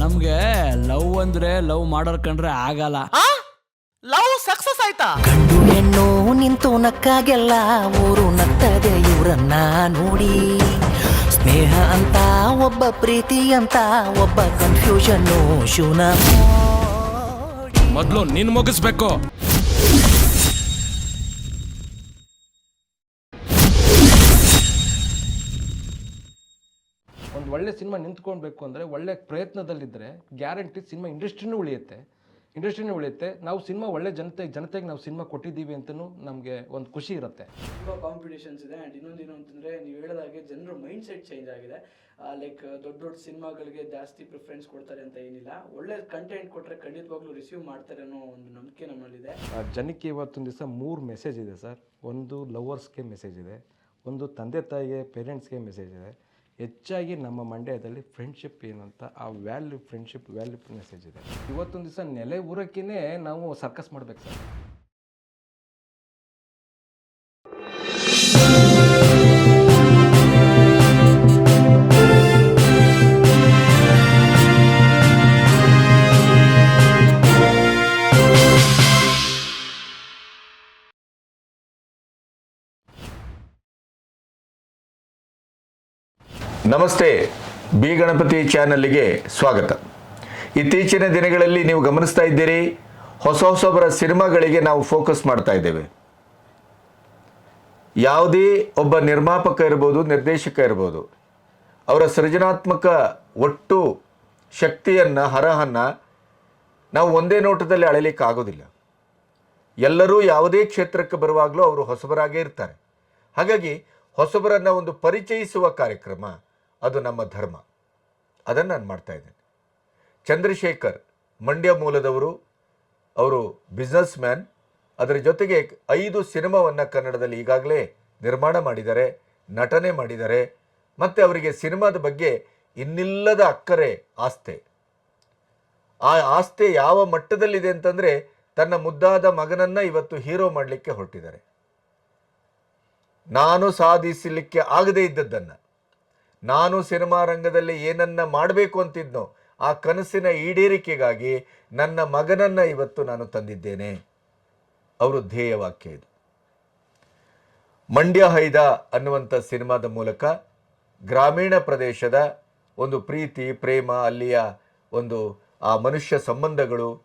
ನಮ್ಗೆ ಲವ್ ಅಂದ್ರೆ ಲವ್ ಮಾಡೋರ್ ಕಂಡ್ರೆ ಆಗಲ್ಲ. ಲವ್ ಸಕ್ಸಸ್ ಆಯ್ತಾ? ಗಂಡು ಹೆಣ್ಣು ನಿಂತು ನಕ್ಕಾಗೆಲ್ಲ ಊರು ನಕ್ಕದೆ ಇವರನ್ನ ನೋಡಿ. ಸ್ನೇಹ ಅಂತ ಒಬ್ಬ ಪ್ರೀತಿ ಅಂತ ಒಬ್ಬ ಕನ್ಫ್ಯೂಷನ್ ಶೂನ ಮೊದ್ಲು ನಿನ್ ಮುಗಿಸ್ಬೇಕು. ಒಂದು ಒಳ್ಳೆ ಸಿನಿಮಾ ನಿಂತ್ಕೊಳ್ಬೇಕು ಅಂದರೆ ಒಳ್ಳೆ ಪ್ರಯತ್ನದಲ್ಲಿದ್ದರೆ ಗ್ಯಾರಂಟಿ ಸಿನಿಮಾ ಇಂಡಸ್ಟ್ರಿನೂ ಉಳಿಯುತ್ತೆ. ಇಂಡಸ್ಟ್ರಿನೂ ಉಳಿಯುತ್ತೆ. ನಾವು ಸಿನಿಮಾ ಒಳ್ಳೆ ಜನತೆ ಜನತೆಗೆ ನಾವು ಸಿನಿಮಾ ಕೊಟ್ಟಿದ್ದೀವಿ ಅಂತಲೂ ನಮಗೆ ಒಂದು ಖುಷಿ ಇರುತ್ತೆ. ತುಂಬ ಕಾಂಪಿಟೇಷನ್ಸ್ ಇದೆ ಆ್ಯಂಡ್ ಇನ್ನೊಂದು ಏನು ಅಂತಂದರೆ ನೀವು ಹೇಳಿದಾಗೆ ಜನರ ಮೈಂಡ್ ಸೆಟ್ ಚೇಂಜ್ ಆಗಿದೆ ಲೈಕ್ ದೊಡ್ಡ ದೊಡ್ಡ ಸಿನಿಮಾಗಳಿಗೆ ಜಾಸ್ತಿ ಪ್ರಿಫರೆನ್ಸ್ ಕೊಡ್ತಾರೆ ಅಂತ ಏನಿಲ್ಲ. ಒಳ್ಳೆ ಕಂಟೆಂಟ್ ಕೊಟ್ಟರೆ ಖಂಡಿತವಾಗ್ಲೂ ರಿಸೀವ್ ಮಾಡ್ತಾರೆ ಅನ್ನೋ ಒಂದು ನಂಬಿಕೆ ನಮ್ಮಲ್ಲಿದೆ. ಆ, ಜನಕ್ಕೆ ಇವತ್ತೊಂದು ದಿವಸ ಮೂರು ಮೆಸೇಜ್ ಇದೆ ಸರ್. ಒಂದು ಲವರ್ಸ್ಗೆ ಮೆಸೇಜ್ ಇದೆ. ಒಂದು ತಂದೆ ತಾಯಿಗೆ ಪೇರೆಂಟ್ಸ್ಗೆ ಮೆಸೇಜ್ ಇದೆ. ಹೆಚ್ಚಾಗಿ ನಮ್ಮ ಮಂಡ್ಯದಲ್ಲಿ ಫ್ರೆಂಡ್ಶಿಪ್ ಏನಂತ, ಆ ವ್ಯಾಲ್ಯೂ ಫ್ರೆಂಡ್ಶಿಪ್ ವ್ಯಾಲ್ಯೂ ಮೆಸೇಜ್ ಇದೆ ಇವತ್ತೊಂದು ದಿವಸ ನೆಲೆ ಊರಕ್ಕೇ ನಾವು ಸರ್ಕಸ್ ಮಾಡ್ಬೇಕು ಸರ್. ನಮಸ್ತೆ, ಬಿ ಗಣಪತಿ ಚಾನಲ್ಗೆ ಸ್ವಾಗತ. ಇತ್ತೀಚಿನ ದಿನಗಳಲ್ಲಿ ನೀವು ಗಮನಿಸ್ತಾ ಇದ್ದೀರಿ, ಹೊಸ ಹೊಸಬರ ಸಿನಿಮಾಗಳಿಗೆ ನಾವು ಫೋಕಸ್ ಮಾಡ್ತಾ ಇದ್ದೇವೆ. ಯಾವುದೇ ಒಬ್ಬ ನಿರ್ಮಾಪಕ ಇರ್ಬೋದು, ನಿರ್ದೇಶಕ ಇರ್ಬೋದು, ಅವರ ಸೃಜನಾತ್ಮಕ ಒಟ್ಟು ಶಕ್ತಿಯನ್ನು, ಹರಹನ್ನು ನಾವು ಒಂದೇ ನೋಟದಲ್ಲಿ ಅಳೆಯಲಿಕ್ಕೆ ಆಗೋದಿಲ್ಲ ಎಲ್ಲರೂ ಯಾವುದೇ ಕ್ಷೇತ್ರಕ್ಕೆ ಬರುವಾಗಲೂ ಅವರು ಹೊಸಬರಾಗೇ ಇರ್ತಾರೆ. ಹಾಗಾಗಿ ಹೊಸಬರನ್ನು ಒಂದು ಪರಿಚಯಿಸುವ ಕಾರ್ಯಕ್ರಮ ಅದು ನಮ್ಮ ಧರ್ಮ. ಅದನ್ನು ನಾನು ಮಾಡ್ತಾ ಇದ್ದೇನೆ. ಚಂದ್ರಶೇಖರ್ ಮಂಡ್ಯ ಮೂಲದವರು, ಅವರು ಬಿಸ್ನೆಸ್ ಮ್ಯಾನ್ ಅದರ ಜೊತೆಗೆ ಐದು ಸಿನಿಮಾವನ್ನು ಕನ್ನಡದಲ್ಲಿ ಈಗಾಗಲೇ ನಿರ್ಮಾಣ ಮಾಡಿದ್ದಾರೆ, ನಟನೆ ಮಾಡಿದ್ದಾರೆ. ಮತ್ತು ಅವರಿಗೆ ಸಿನಿಮಾದ ಬಗ್ಗೆ ಇನ್ನಿಲ್ಲದ ಅಕ್ಕರೆ ಆಸ್ತೆ ಆ ಆಸ್ತೆ ಯಾವ ಮಟ್ಟದಲ್ಲಿದೆ ಅಂತಂದರೆ ತನ್ನ ಮುದ್ದಾದ ಮಗನನ್ನು ಇವತ್ತು ಹೀರೋ ಮಾಡಲಿಕ್ಕೆ ಹೊರಟಿದ್ದಾರೆ. ನಾನು ಸಾಧಿಸಲಿಕ್ಕೆ ಆಗದೇ ಇದ್ದದ್ದನ್ನು. ನಾನು ಸಿನಿಮಾ ರಂಗದಲ್ಲಿ ಏನನ್ನ ಮಾಡಬೇಕು ಅಂತಿದ್ನೋ ಆ ಕನಸಿನ ಈಡೇರಿಕೆಗಾಗಿ ನನ್ನ ಮಗನನ್ನ ಇವತ್ತು ನಾನು ತಂದಿದ್ದೇನೆ. ಅವರು ಧ್ಯೇಯವಾಕ್ಯ ಇದು. ಮಂಡ್ಯ ಹೈದ ಅನ್ನುವಂಥ ಸಿನಿಮಾದ ಮೂಲಕ ಗ್ರಾಮೀಣ ಪ್ರದೇಶದ ಒಂದು ಪ್ರೀತಿ, ಪ್ರೇಮ, ಅಲ್ಲಿಯ ಒಂದು ಆ ಮನುಷ್ಯ ಸಂಬಂಧಗಳು,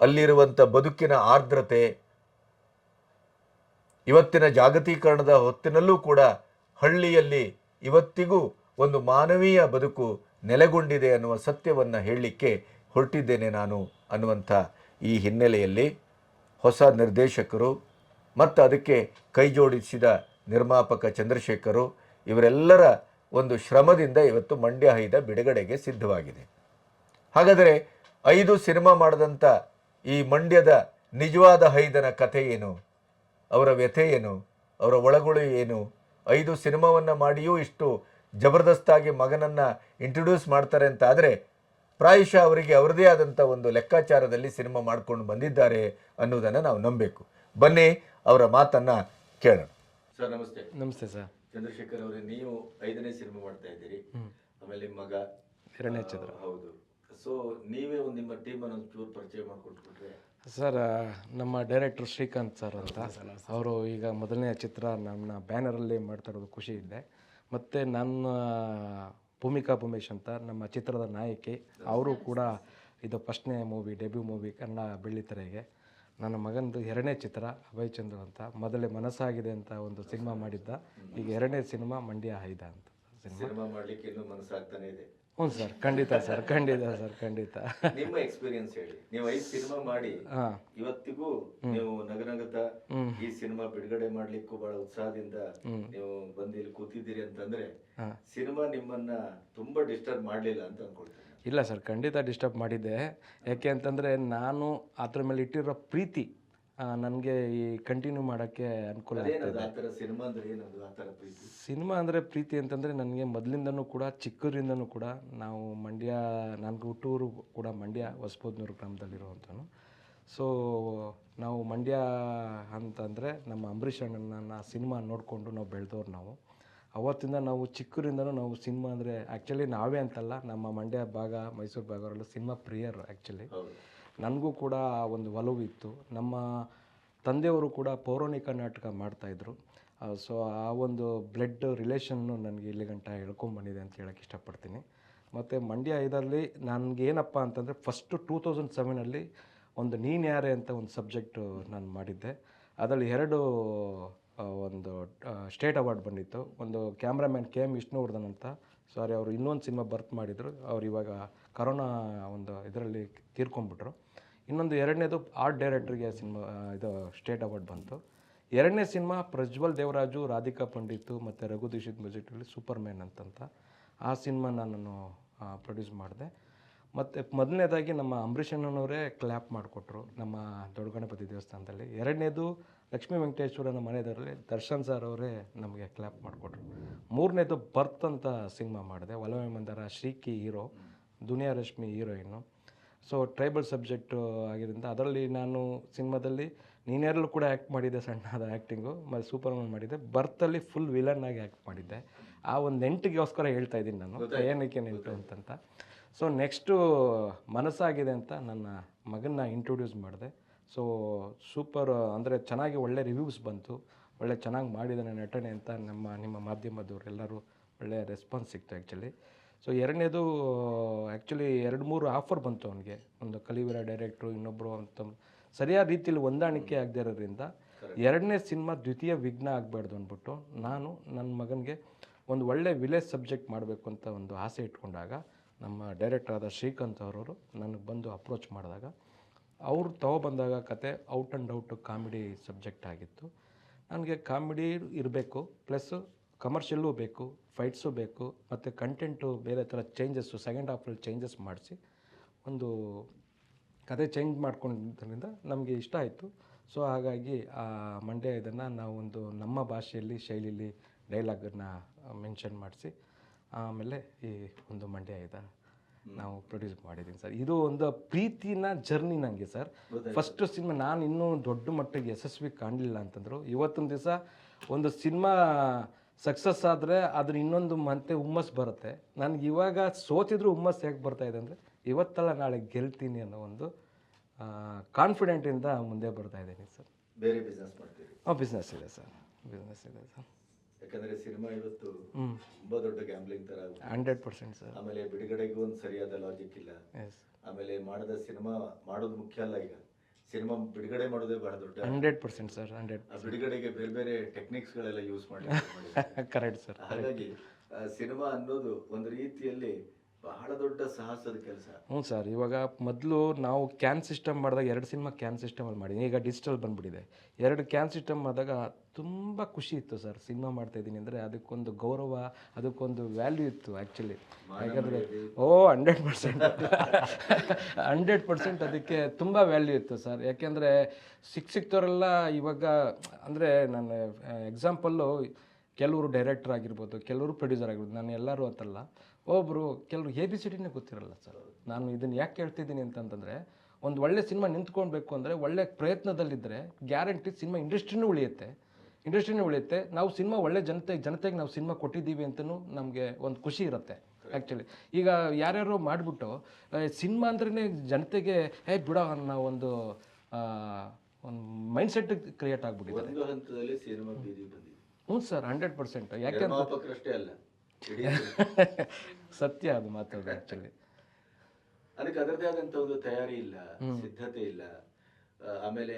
ಅಲ್ಲಿರುವಂಥ ಬದುಕಿನ ಆರ್ದ್ರತೆ, ಇವತ್ತಿನ ಜಾಗತೀಕರಣದ ಹೊತ್ತಿನಲ್ಲೂ ಕೂಡ ಹಳ್ಳಿಯಲ್ಲಿ ಇವತ್ತಿಗೂ ಒಂದು ಮಾನವೀಯ ಬದುಕು ನೆಲೆಗೊಂಡಿದೆ ಅನ್ನುವ ಸತ್ಯವನ್ನು ಹೇಳಲಿಕ್ಕೆ ಹೊರಟಿದ್ದೇನೆ ನಾನು ಅನ್ನುವಂಥ ಈ ಹಿನ್ನೆಲೆಯಲ್ಲಿ ಹೊಸ ನಿರ್ದೇಶಕರು ಮತ್ತು ಅದಕ್ಕೆ ಕೈಜೋಡಿಸಿದ ನಿರ್ಮಾಪಕ ಚಂದ್ರಶೇಖರು ಇವರೆಲ್ಲರ ಒಂದು ಶ್ರಮದಿಂದ ಇವತ್ತು ಮಂಡ್ಯ ಹೈದ ಬಿಡುಗಡೆಗೆ ಸಿದ್ಧವಾಗಿದೆ. ಹಾಗಾದರೆ ಐದು ಸಿನಿಮಾ ಮಾಡಿದಂಥ ಈ ಮಂಡ್ಯದ ನಿಜವಾದ ಹೈದನ ಕಥೆ ಏನು? ಅವರ ವ್ಯಥೆ ಏನು? ಅವರ ಒಳಗುಳು ಏನು? ಐದು ಸಿನಿಮಾವನ್ನು ಮಾಡಿಯೂ ಇಷ್ಟು ಜಬರ್ದಸ್ತಾಗಿ ಮಗನನ್ನು ಇಂಟ್ರೊಡ್ಯೂಸ್ ಮಾಡ್ತಾರೆ ಅಂತ ಆದರೆ ಪ್ರಾಯಶಃ ಅವರಿಗೆ ಅವರದೇ ಆದಂಥ ಒಂದು ಲೆಕ್ಕಾಚಾರದಲ್ಲಿ ಸಿನಿಮಾ ಮಾಡ್ಕೊಂಡು ಬಂದಿದ್ದಾರೆ ಅನ್ನೋದನ್ನು ನಾವು ನಂಬಬೇಕು ಬನ್ನಿ ಅವರ ಮಾತನ್ನು ಕೇಳೋಣ. ಸರ್ ನಮಸ್ತೆ. ನಮಸ್ತೆ ಸರ್. ಚಂದ್ರಶೇಖರ್ ಅವರೇ ನೀವು ಐದನೇ ಸಿನಿಮಾ ಮಾಡ್ತಾ ಇದ್ದೀರಿ. ಆಮೇಲೆ ನಿಮ್ಮ ಮಗ ಎರಡನೇ ಚಿತ್ರ ಹೌದು. ಸೊ ನೀವೇ ಒಂದು ನಿಮ್ಮ ಟೀಮನ್ನು ಒಂದು ಚೂರು ಪರಿಚಯ ಮಾಡಿಕೊಟ್ಬಿಟ್ರೆ ಸರ್ ನಮ್ಮ ಡೈರೆಕ್ಟರ್ ಶ್ರೀಕಾಂತ್ ಸರ್ ಅಂತ. ಅವರು ಈಗ ಮೊದಲನೇ ಚಿತ್ರ ನನ್ನ ಬ್ಯಾನರಲ್ಲಿ ಮಾಡ್ತಾ ಇರೋದು ಖುಷಿ ಇದೆ. ಮತ್ತು ನನ್ನ ಭೂಮಿಕಾ ಭೂಮೇಶ್ ಅಂತ ನಮ್ಮ ಚಿತ್ರದ ನಾಯಕಿ. ಅವರು ಕೂಡ ಇದು ಫಸ್ಟ್ನೇ ಮೂವಿ, ಡೆಬ್ಯೂ ಮೂವಿ ಕನ್ನಡ ಬೆಳ್ಳಿತೆರೆಗೆ ನನ್ನ ಮಗನದು ಎರಡನೇ ಚಿತ್ರ ಅಭಯಚಂದ್ರ ಅಂತ. ಮೊದಲೇ ಮನಸ್ಸಾಗಿದೆ ಅಂತ ಒಂದು ಸಿನಿಮಾ ಮಾಡಿದ್ದ. ಈಗ ಎರಡನೇ ಸಿನಿಮಾ ಮಂಡ್ಯ ಹೈದ ಅಂತ. ಸಿನಿಮಾ ಮಾಡಲಿಕ್ಕೆ ಇನ್ನೂ ಮನಸ್ಸಾಗ್ತಾನೆ ಇದೆ. ಹ್ಞೂ ಸರ್ ಖಂಡಿತ ಸರ್ ಖಂಡಿತ ಸರ್ ಖಂಡಿತ. ನಿಮ್ಮ ಎಕ್ಸ್ಪೀರಿಯನ್ಸ್ ಹೇಳಿ. ನೀವು ಐದು ಸಿನಿಮಾ ಮಾಡಿ ಇವತ್ತಿಗೂ ನೀವು ನಗನಗತ ಈ ಸಿನಿಮಾ ಬಿಡುಗಡೆ ಮಾಡ್ಲಿಕ್ಕೂ ಬಹಳ ಉತ್ಸಾಹದಿಂದ ನೀವು ಬಂದು ಇಲ್ಲಿ ಕೂತಿದ್ದೀರಿ ಅಂತಂದ್ರೆ ಸಿನಿಮಾ ನಿಮ್ಮನ್ನ ತುಂಬಾ ಡಿಸ್ಟರ್ಬ್ ಮಾಡಲಿಲ್ಲ ಅಂತ ಅನ್ಕೊಳ್ತೀನಿ. ಇಲ್ಲ ಸರ್ ಖಂಡಿತ ಡಿಸ್ಟರ್ಬ್ ಮಾಡಿದ್ದೆ. ಯಾಕೆ ಅಂತಂದರೆ ನಾನು ಅದ್ರ ಮೇಲೆ ಇಟ್ಟಿರೋ ಪ್ರೀತಿ ನನಗೆ ಈ ಕಂಟಿನ್ಯೂ ಮಾಡೋಕ್ಕೆ ಅನುಕೂಲ ಆಗ್ತದೆ ಸಿನಿಮಾ ಅಂದರೆ ಪ್ರೀತಿ? ಅಂತಂದರೆ ನನಗೆ ಮೊದಲಿಂದನೂ ಕೂಡ ಚಿಕ್ಕೂರಿಂದನೂ ಕೂಡ ನಾವು ಮಂಡ್ಯ ನನಗೆ ಹುಟ್ಟೂರು ಕೂಡ ಮಂಡ್ಯ ಹೊಸಬೋದ್ನೂರು ಗ್ರಾಮದಲ್ಲಿರುವಂಥನು ಸೊ ನಾವು ಮಂಡ್ಯ ಅಂತಂದರೆ ನಮ್ಮ ಅಂಬರೀಷ್ ಅಣ್ಣನ ಸಿನಿಮಾ ನೋಡಿಕೊಂಡು ನಾವು ಬೆಳೆದವ್ರು ನಾವು. ಅವತ್ತಿಂದ ನಾವು ಚಿಕ್ಕರಿಂದನೂ ನಾವು ಸಿನಿಮಾ ಅಂದರೆ ಆ್ಯಕ್ಚುಲಿ ನಾವೇ ಅಂತಲ್ಲ ನಮ್ಮ ಮಂಡ್ಯ ಭಾಗ ಮೈಸೂರು ಭಾಗವರೆಲ್ಲ ಸಿನಿಮಾ ಪ್ರಿಯರು ಆ್ಯಕ್ಚುಲಿ ನನಗೂ ಕೂಡ ಆ ಒಂದು ಒಲವು ಇತ್ತು. ನಮ್ಮ ತಂದೆಯವರು ಕೂಡ ಪೌರಾಣಿಕ ನಾಟಕ ಮಾಡ್ತಾಯಿದ್ರು ಸೊ ಆ ಒಂದು ಬ್ಲಡ್ ರಿಲೇಷನ್ನು ನನಗೆ ಇಲ್ಲಿ ಗಂಟ ಹೇಳ್ಕೊಂಬಂದಿದೆ ಅಂತ ಹೇಳಕ್ಕೆ ಇಷ್ಟಪಡ್ತೀನಿ. ಮತ್ತು ಮಂಡ್ಯ ಇದರಲ್ಲಿ ನನಗೇನಪ್ಪ ಅಂತಂದರೆ ಫಸ್ಟು ಟೂ ತೌಸಂಡ್ ಸೆವೆನಲ್ಲಿ ಒಂದು ನೀನು ಯಾರೇ ಅಂತ ಒಂದು ಸಬ್ಜೆಕ್ಟು ನಾನು ಮಾಡಿದ್ದೆ. ಅದರಲ್ಲಿ ಎರಡು ಒಂದು ಸ್ಟೇಟ್ ಅವಾರ್ಡ್ ಬಂದಿತ್ತು. ಒಂದು ಕ್ಯಾಮ್ರಾಮ್ಯಾನ್ ಕೆ ಎಂ ವಿಷ್ಣುವರ್ಧನ್ ಅಂತ. ಸಾರಿ ಅವರು ಇನ್ನೊಂದು ಸಿನಿಮಾ ಬರ್ತ್ ಮಾಡಿದರು. ಅವ್ರು ಇವಾಗ ಕರೋನಾ ಒಂದು ಇದರಲ್ಲಿ ತೀರ್ಕೊಂಡ್ಬಿಟ್ರು. ಇನ್ನೊಂದು ಎರಡನೇದು ಆರ್ಟ್ ಡೈರೆಕ್ಟ್ರಿಗೆ ಸಿನಿಮಾ ಇದು ಸ್ಟೇಟ್ ಅವಾರ್ಡ್ ಬಂತು. ಎರಡನೇ ಸಿನಿಮಾ ಪ್ರಜ್ವಲ್ ದೇವರಾಜು, ರಾಧಿಕಾ ಪಂಡಿತು ಮತ್ತು ರಘು ದೀಕ್ಷಿತ್ ಮ್ಯೂಸಿಕಲ್ಲಿ ಸೂಪರ್ ಮ್ಯಾನ್ ಅಂತಂತ. ಆ ಸಿನಿಮಾ ನಾನು ಪ್ರೊಡ್ಯೂಸ್ ಮಾಡಿದೆ. ಮತ್ತು ಮೊದಲನೇದಾಗಿ ನಮ್ಮ ಅಂಬರೀಷ್ ಅಣ್ಣನವರೇ ಕ್ಲ್ಯಾಪ್ ಮಾಡಿಕೊಟ್ರು ನಮ್ಮ ದೊಡ್ಡ ಗಣಪತಿ ದೇವಸ್ಥಾನದಲ್ಲಿ. ಎರಡನೇದು ಲಕ್ಷ್ಮೀ ವೆಂಕಟೇಶ್ವರನ ಮನೆಯವರಲ್ಲಿ ದರ್ಶನ್ ಸರ್ ಅವರೇ ನಮಗೆ ಕ್ಲ್ಯಾಪ್ ಮಾಡಿಕೊಟ್ರು. ಮೂರನೇದು ಬರ್ತ್ ಅಂತ ಸಿನಿಮಾ ಮಾಡಿದೆ. Olave Mandara Shreeki hero. Duniya Rashmi heroine so tribal subject ಆಗಿದ್ದರಿಂದ ಅದರಲ್ಲಿ ನಾನು ಸಿನಿಮಾದಲ್ಲಿ ನೀನೇರಲ್ಲೂ ಕೂಡ ಆ್ಯಕ್ಟ್ ಮಾಡಿದ್ದೆ ಸಣ್ಣದ ಆ್ಯಕ್ಟಿಂಗು ಮತ್ತು ಸೂಪರ್ ಮ್ಯಾನ್ ಮಾಡಿದ್ದೆ ಬರ್ತಲ್ಲಿ ಫುಲ್ ವಿಲನ್ ಆಗಿ ಆ್ಯಕ್ಟ್ ಮಾಡಿದ್ದೆ. ಆ ಒಂದು ನೆಂಟಿಗೋಸ್ಕರ ಹೇಳ್ತಾ ಇದ್ದೀನಿ ನಾನು. ಏನಕ್ಕೆ ನೆಂಟು ಅಂತಂತ. ಸೊ ನೆಕ್ಸ್ಟು ಮನಸ್ಸಾಗಿದೆ ಅಂತ ನನ್ನ ಮಗನ್ನ ಇಂಟ್ರೊಡ್ಯೂಸ್ ಮಾಡಿದೆ. ಸೊ ಸೂಪರ್ ಅಂದರೆ ಚೆನ್ನಾಗಿ ಒಳ್ಳೆ ರಿವ್ಯೂಸ್ ಬಂತು. ಒಳ್ಳೆ ಚೆನ್ನಾಗಿ ಮಾಡಿದ್ದಾನೆ ನಟನೆ ಅಂತ ನಮ್ಮ ನಿಮ್ಮ ಮಾಧ್ಯಮದವರೆಲ್ಲರೂ ಒಳ್ಳೆಯ ರೆಸ್ಪಾನ್ಸ್ ಸಿಕ್ತು ಆ್ಯಕ್ಚುಲಿ ಸೊ ಎರಡನೇದು ಆ್ಯಕ್ಚುಲಿ ಎರಡು ಮೂರು ಆಫರ್ ಬಂತು ಅವನಿಗೆ. ಒಂದು ಕಲಿವೀರ ಡೈರೆಕ್ಟ್ರು ಇನ್ನೊಬ್ಬರು ಅಂತ ಸರಿಯಾದ ರೀತಿಯಲ್ಲಿ ಹೊಂದಾಣಿಕೆ ಆಗದೇ ಇರೋದ್ರಿಂದ ಎರಡನೇ ಸಿನಿಮಾ ದ್ವಿತೀಯ ವಿಘ್ನ ಆಗಬಾರ್ದು ಅಂದ್ಬಿಟ್ಟು ನಾನು ನನ್ನ ಮಗನಿಗೆ ಒಂದು ಒಳ್ಳೆ ವಿಲೇಜ್ ಸಬ್ಜೆಕ್ಟ್ ಮಾಡಬೇಕು ಅಂತ ಒಂದು ಆಸೆ ಇಟ್ಕೊಂಡಾಗ ನಮ್ಮ ಡೈರೆಕ್ಟರ್ ಆದ ಶ್ರೀಕಾಂತ್ ಅವರವರು ನನಗೆ ಬಂದು ಅಪ್ರೋಚ್ ಮಾಡಿದಾಗ ಅವ್ರು ತಗೊಬಂದಾಗ ಕತೆ out and out comedy subject ಆಗಿತ್ತು. ನನಗೆ ಕಾಮಿಡಿ ಇರಬೇಕು ಪ್ಲಸ್ಸು ಕಮರ್ಷಿಯಲ್ಲೂ ಬೇಕು ಫೈಟ್ಸು ಬೇಕು ಮತ್ತು ಕಂಟೆಂಟು ಬೇರೆ ಥರ ಚೇಂಜಸ್ಸು ಸೆಕೆಂಡ್ ಹಾಫಲ್ಲಿ ಚೇಂಜಸ್ ಮಾಡಿಸಿ ಒಂದು ಕತೆ ಚೇಂಜ್ ಮಾಡ್ಕೊಂಡಿದ್ದರಿಂದ ನಮಗೆ ಇಷ್ಟ ಆಯಿತು. ಸೊ ಹಾಗಾಗಿ ಆ ಮಂಡ್ಯ ಇದನ್ನು ನಾವು ಒಂದು ನಮ್ಮ ಭಾಷೆಯಲ್ಲಿ ಶೈಲಿಯಲ್ಲಿ ಡೈಲಾಗನ್ನು ಮೆನ್ಷನ್ ಮಾಡಿಸಿ ಆಮೇಲೆ ಈ ಒಂದು ಮಂಡ್ಯ ಇದ ನಾವು ಪ್ರೊಡ್ಯೂಸ್ ಮಾಡಿದ್ದೀನಿ ಸರ್ ಇದು ಒಂದು ಪ್ರೀತಿನ ಜರ್ನಿ ನನಗೆ ಸರ್ ಫಸ್ಟ್ ಸಿನಿಮಾ ನಾನು ಇನ್ನೂ ದೊಡ್ಡ ಮಟ್ಟಿಗೆ ಯಶಸ್ವಿ ಕಾಣಲಿಲ್ಲ ಅಂತಂದರು. ಇವತ್ತಿನ ದಿವಸ ಒಂದು ಸಿನಿಮಾ ಸಕ್ಸಸ್ ಆದರೆ ಅದ್ರ ಇನ್ನೊಂದು ಮತ್ತೆ ಹುಮ್ಮಸ್ ಬರುತ್ತೆ. ನನಗೆ ಇವಾಗ ಸೋತಿದ್ರು ಹುಮ್ಮಸ್ ಹೇಗೆ ಬರ್ತಾ ಇದೆ ಅಂದರೆ ಇವತ್ತಲ್ಲ ನಾಳೆ ಗೆಲ್ತೀನಿ ಅನ್ನೋ ಒಂದು ಕಾನ್ಫಿಡೆಂಟಿಂದ ಮುಂದೆ ಬರ್ತಾ ಇದ್ದೀನಿ ಸರ್. ಬೇರೆ ಬಿಸ್ನೆಸ್ ಮಾಡ್ತೀವಿ ಹಾಂ ಬಿಸ್ನೆಸ್ ಇದೆ ಸರ್. ಬಿಸ್ನೆಸ್ ಇದೆ ಸರ್. ಯಾಕಂದ್ರೆ ಸಿನಿಮಾ ಇವತ್ತು ತುಂಬಾ ದೊಡ್ಡ ಗ್ಯಾಂಬ್ಲಿಂಗ್ ತರ ಆಗುತ್ತೆ. Hundred percent sir. ಆಮೇಲೆ ಬಿಡುಗಡೆಗೂ ಒಂದು ಸರಿಯಾದ ಲಾಜಿಕ್ ಇಲ್ಲ. ಆಮೇಲೆ ಮಾಡಿದ ಸಿನಿಮಾ ಮಾಡೋದು ಮುಖ್ಯ ಅಲ್ಲ ಈಗ. ಸಿನಿಮಾ ಬಿಡುಗಡೆ ಮಾಡೋದೇ ಬಹಳ ದೊಡ್ಡ ಹಂಡ್ರೆಡ್ ಪರ್ಸೆಂಟ್ ಸರ್ ಹಂಡ್ರೆಡ್ ಆ ಬಿಡುಗಡೆಗೆ ಬೇರೆ ಬೇರೆ ಟೆಕ್ನಿಕ್ಸ್ ಗಳೆಲ್ಲ ಯೂಸ್ ಮಾಡಿ ಕರೆಕ್ಟ್ ಸರ್ ಹಾಗಾಗಿ ಸಿನಿಮಾ ಅನ್ನೋದು ಒಂದು ರೀತಿಯಲ್ಲಿ ಬಹಳ ದೊಡ್ಡ ಸಾಹಸದ ಕೆಲಸ. ಹ್ಞೂ ಸರ್ ಇವಾಗ ಮೊದಲು ನಾವು ಕ್ಯಾನ್ ಸಿಸ್ಟಮ್ ಮಾಡಿದಾಗ ಎರಡು ಸಿನಿಮಾ ಕ್ಯಾನ್ ಸಿಸ್ಟಮಲ್ಲಿ ಮಾಡಿದ್ದೀನಿ ಈಗ ಡಿಜಿಟಲ್ ಬಂದುಬಿಟ್ಟಿದೆ. ಎರಡು ಕ್ಯಾನ್ ಸಿಸ್ಟಮ್ ಆದಾಗ ತುಂಬ ಖುಷಿ ಇತ್ತು ಸರ್ ಸಿನಿಮಾ ಮಾಡ್ತಾ ಇದ್ದೀನಿ ಅಂದರೆ ಅದಕ್ಕೊಂದು ಗೌರವ ಅದಕ್ಕೊಂದು ವ್ಯಾಲ್ಯೂ ಇತ್ತು ಆ್ಯಕ್ಚುಲಿ ಯಾಕಂದರೆ ಓ ಹಂಡ್ರೆಡ್ ಪರ್ಸೆಂಟ್ ಹಂಡ್ರೆಡ್ ಪರ್ಸೆಂಟ್ ಅದಕ್ಕೆ ತುಂಬ ವ್ಯಾಲ್ಯೂ ಇತ್ತು ಸರ್. ಯಾಕೆಂದರೆ ಸಿಕ್ ಸಿಕ್ತವರೆಲ್ಲ ಇವಾಗ ಅಂದರೆ ನಾನು ಎಕ್ಸಾಂಪಲ್ಲು ಕೆಲವರು ಡೈರೆಕ್ಟರ್ ಆಗಿರ್ಬೋದು ಕೆಲವರು ಪ್ರೊಡ್ಯೂಸರ್ ಆಗಿರ್ಬೋದು ನಾನು ಎಲ್ಲರೂ ಅಂತಲ್ಲ ಒಬ್ಬರು ಕೆಲವರು ಎ ಬಿ ಸಿ ಡಿನೇ ಗೊತ್ತಿರಲ್ಲ ಸರ್. ನಾನು ಇದನ್ನು ಯಾಕೆ ಹೇಳ್ತಿದ್ದೀನಿ ಅಂತಂತಂದರೆ ಒಂದು ಒಳ್ಳೆ ಸಿನಿಮಾ ನಿಂತ್ಕೊಳ್ಬೇಕು ಅಂದರೆ ಒಳ್ಳೆ ಪ್ರಯತ್ನದಲ್ಲಿದ್ದರೆ ಗ್ಯಾರಂಟಿ ಸಿನಿಮಾ ಇಂಡಸ್ಟ್ರಿನೂ ಉಳಿಯುತ್ತೆ. ಇಂಡಸ್ಟ್ರಿನೂ ಉಳಿಯುತ್ತೆ. ನಾವು ಸಿನಿಮಾ ಒಳ್ಳೆ ಜನತೆ ಜನತೆಗೆ ನಾವು ಸಿನಿಮಾ ಕೊಟ್ಟಿದ್ದೀವಿ ಅಂತಲೂ ನಮಗೆ ಒಂದು ಖುಷಿ ಇರುತ್ತೆ ಆ್ಯಕ್ಚುಲಿ ಈಗ ಯಾರ್ಯಾರೋ ಮಾಡಿಬಿಟ್ಟು ಸಿನಿಮಾ ಅಂದ್ರೇ ಜನತೆಗೆ ಹೇ ಬಿಡ ಅನ್ನೋ ಒಂದು ಒಂದು ಮೈಂಡ್ಸೆಟ್ ಕ್ರಿಯೇಟ್ ಆಗಿಬಿಟ್ಟಿದೆ ಒಂದು ಹಂತದಲ್ಲಿ ಸಿನಿಮಾ ಬೀದಿ ಬಂದಿದೆ. ಹ್ಞೂ ಸರ್ ಹಂಡ್ರೆಡ್ ಪರ್ಸೆಂಟ್. ಯಾಕೆ ಅಲ್ಲ. ಸತ್ಯ ಅದು ಮಾತಾಡೋದು ಆ್ಯಕ್ಚುಲಿ ಅದಕ್ಕೆ ಅದರದೇ ಆದಂತ ಒಂದು ತಯಾರಿ ಇಲ್ಲ ಸಿದ್ಧತೆ ಇಲ್ಲ. ಆಮೇಲೆ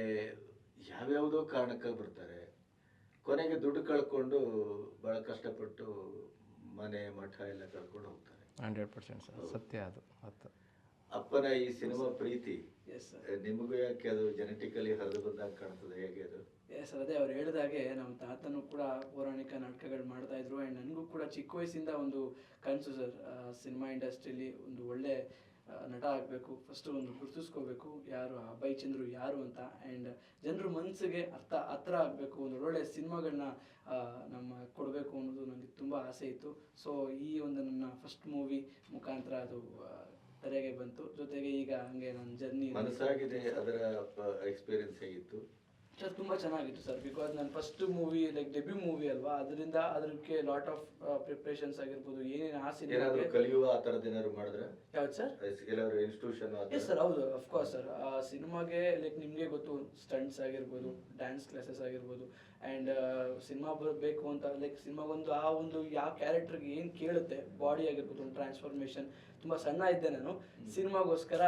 ಯಾವ್ಯಾವುದೋ ಕಾರಣಕ್ಕೆ ಬರ್ತಾರೆ. ಕೊನೆಗೆ ದುಡ್ಡು ಕಳ್ಕೊಂಡು ಬಹಳ ಕಷ್ಟಪಟ್ಟು ಮನೆ ಮಠ ಎಲ್ಲ ಕಳ್ಕೊಂಡು ಹೋಗ್ತಾರೆ. ಹಂಡ್ರೆಡ್ ಪರ್ಸೆಂಟ್ ಸರ್ ಸತ್ಯ ಅದು ಅದು ಅಪ್ಪನ ಈ ಸಿನಿಮಾ ಪ್ರೀತಿ ಎಸ್ ಸರ್ ನಿಮಗೂ ಯಾಕೆ ಅದು ಜೆನೆಟಿಕಲಿ ಹರಿದು ಬಂದಾಗ ಕಾಣ್ತದೆ? ಹೇಗೆ ಅದು? ಎಸ್ ಅದೇ ಅವ್ರು ಹೇಳಿದಾಗೆ ನಮ್ಮ ತಾತನೂ ಕೂಡ ಪೌರಾಣಿಕ ನಾಟಕಗಳು ಮಾಡ್ತಾ ಇದ್ರು ಆ್ಯಂಡ್ ನನಗೂ ಕೂಡ ಚಿಕ್ಕ ವಯಸ್ಸಿಂದ ಒಂದು ಕನಸು ಸರ್ ಸಿನಿಮಾ ಇಂಡಸ್ಟ್ರಿಲಿ ಒಂದು ಒಳ್ಳೆ ನಟ ಆಗಬೇಕು. ಫಸ್ಟು ಒಂದು ಗುರುತಿಸ್ಕೋಬೇಕು. ಯಾರು? ಆ ಬೈ ಚಂದ್ರು ಯಾರು ಅಂತ. ಆ್ಯಂಡ್ ಜನರ ಮನಸ್ಸಿಗೆ ಅರ್ಥ ಹತ್ರ ಆಗಬೇಕು. ಒಂದು ಒಳ್ಳೆ ಸಿನಿಮಾಗಳನ್ನ ನಮ್ಮ ಕೊಡಬೇಕು ಅನ್ನೋದು ನನಗೆ ತುಂಬ ಆಸೆ ಇತ್ತು. ಸೊ ಈ ಒಂದು ನನ್ನ ಫಸ್ಟ್ ಮೂವಿ ಮುಖಾಂತರ ಅದು ತೆರೆಗೆ ಬಂತು. ಜೊತೆಗೆ ಈಗ ಹಂಗೆ ನನ್ನ ಜರ್ನಿ ಮನಸ್ಸಾಗಿದೆ ಅದರ ಎಕ್ಸ್ಪೀರಿಯನ್ಸ್ ಹೇಗಿತ್ತು? ಸರ್ ತುಂಬ ಚೆನ್ನಾಗಿತ್ತು ಸರ್ ಬಿಕಾಸ್ ನನ್ನ first movie like debut movie ಅಲ್ವಾ ಅದರಿಂದ ಅದಕ್ಕೆ ಲಾಟ್ ಆಫ್ ಪ್ರಿಪ್ರೇಷನ್ಸ್ ಆಗಿರ್ಬೋದು ಏನೇನು ಆಸೆ ಏನಾದ್ರು ಕಲಿಯುವ ಆ ಥರದ್ದು ಏನಾದ್ರು ಮಾಡಿದ್ರೆ? ಯಾವ್ದು ಸರ್? ಕೆಲವರು ಇನ್ಸ್ಟಿಟ್ಯೂಷನ್ ಎಸ್ ಸರ್ ಹೌದು ಅಫ್ಕೋರ್ಸ್ ಸರ್. ಆ ಸಿನಿಮಾಗೆ ಲೈಕ್ ನಿಮಗೆ ಗೊತ್ತು ಸ್ಟಂಟ್ಸ್ ಆಗಿರ್ಬೋದು ಡ್ಯಾನ್ಸ್ ಕ್ಲಾಸಸ್ ಆಗಿರ್ಬೋದು ಆ್ಯಂಡ್ ಸಿನಿಮಾ ಬರಬೇಕು ಅಂತ ಲೈಕ್ ಸಿನಿಮಾಗೊಂದು ಆ ಒಂದು ಯಾವ ಕ್ಯಾರೆಕ್ಟರ್ಗೆ ಏನು ಕೇಳುತ್ತೆ ಬಾಡಿ ಆಗಿರ್ಬೋದು ಒಂದು ಟ್ರಾನ್ಸ್ಫಾರ್ಮೇಷನ್ ತುಂಬ ಸಣ್ಣ ಇದ್ದೆ ನಾನು. ಸಿನಿಮಾಗೋಸ್ಕರ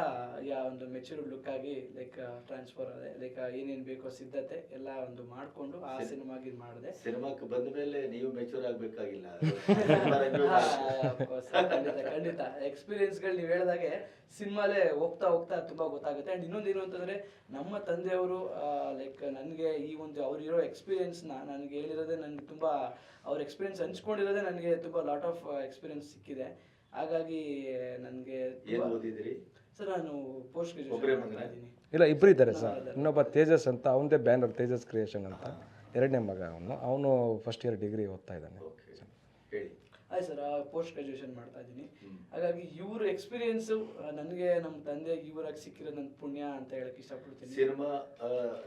ಯಾ ಒಂದು ಮೆಚೂರ್ಡ್ ಲುಕ್ ಆಗಿ ಲೈಕ್ ಟ್ರಾನ್ಸ್ಫರ್ ಲೈಕ್ ಏನೇನು ಬೇಕೋ ಸಿದ್ಧತೆ ಎಲ್ಲ ಒಂದು ಮಾಡಿಕೊಂಡು ಆ ಸಿನಿಮಾಗೆ ಇದು ಮಾಡಿದೆ. ಸಿನಿಮಾಕ್ಕೆ ಬಂದ ಮೇಲೆ ನೀವು ಮೆಚೂರ್ ಆಗಬೇಕಾಗಿಲ್ಲ. ಖಂಡಿತ ಖಂಡಿತ. ಎಕ್ಸ್ಪೀರಿಯನ್ಸ್ಗಳು ನೀವು ಹೇಳಿದಾಗೆ ಸಿನಿಮಾಲೇ ಹೋಗ್ತಾ ಹೋಗ್ತಾ ತುಂಬಾ ಗೊತ್ತಾಗುತ್ತೆ. ಆ್ಯಂಡ್ ಇನ್ನೊಂದು ಏನು ಅಂತಂದ್ರೆ ನಮ್ಮ ತಂದೆಯವರು ಲೈಕ್ ನನಗೆ ಈ ಒಂದು ಅವ್ರಿರೋ ಎಕ್ಸ್ಪೀರಿಯೆನ್ಸ್ನ ನನಗೆ ಹೇಳಿರೋದೆ ನನಗೆ ತುಂಬಾ ಅವ್ರ ಎಕ್ಸ್ಪೀರಿಯೆನ್ಸ್ ಹಂಚ್ಕೊಂಡಿರೋದೇ ನನಗೆ ತುಂಬಾ ಲಾಟ್ ಆಫ್ ಎಕ್ಸ್ಪೀರಿಯೆನ್ಸ್ ಸಿಕ್ಕಿದೆ. ಹಾಗಾಗಿ ನನಗೆ ಏನು ಓದಿದ್ರಿ? ಸರ್ ನಾನು ಪೋಸ್ಟ್ ಗ್ರಾಜುಯೇಷನ್? ಇಲ್ಲ ಇಬ್ಬರು ಇದ್ದಾರೆ ಸರ್. ಇನ್ನೊಬ್ಬ ತೇಜಸ್ ಅಂತ ಅವನದೇ ಬ್ಯಾನರ್ ತೇಜಸ್ ಕ್ರಿಯೇಷನ್ ಅಂತ. ಎರಡನೇ ಮಗ ಅವನು. ಅವನು ಫಸ್ಟ್ ಇಯರ್ ಡಿಗ್ರಿ ಓದ್ತಾ ಇದ್ದಾನೆ. ಓಕೆ ಹೇಳಿ. ಆಯ್ತು ಸರ್ ಪೋಸ್ಟ್ ಗ್ರಾಜುಯೇಷನ್ ಮಾಡ್ತಾ ಇದ್ದೀನಿ. ಹಾಗಾಗಿ ಇವ್ರ ಎಕ್ಸ್ಪೀರಿಯನ್ಸು ನನಗೆ ನಮ್ಮ ತಂದೆ ಇವರಾಗಿ ಸಿಕ್ಕಿರೋ ನನ್ನ ಪುಣ್ಯ ಅಂತ ಹೇಳಕ್ಕೆ ಇಷ್ಟಪಡ್ತೀನಿ. ಸಿನಿಮಾ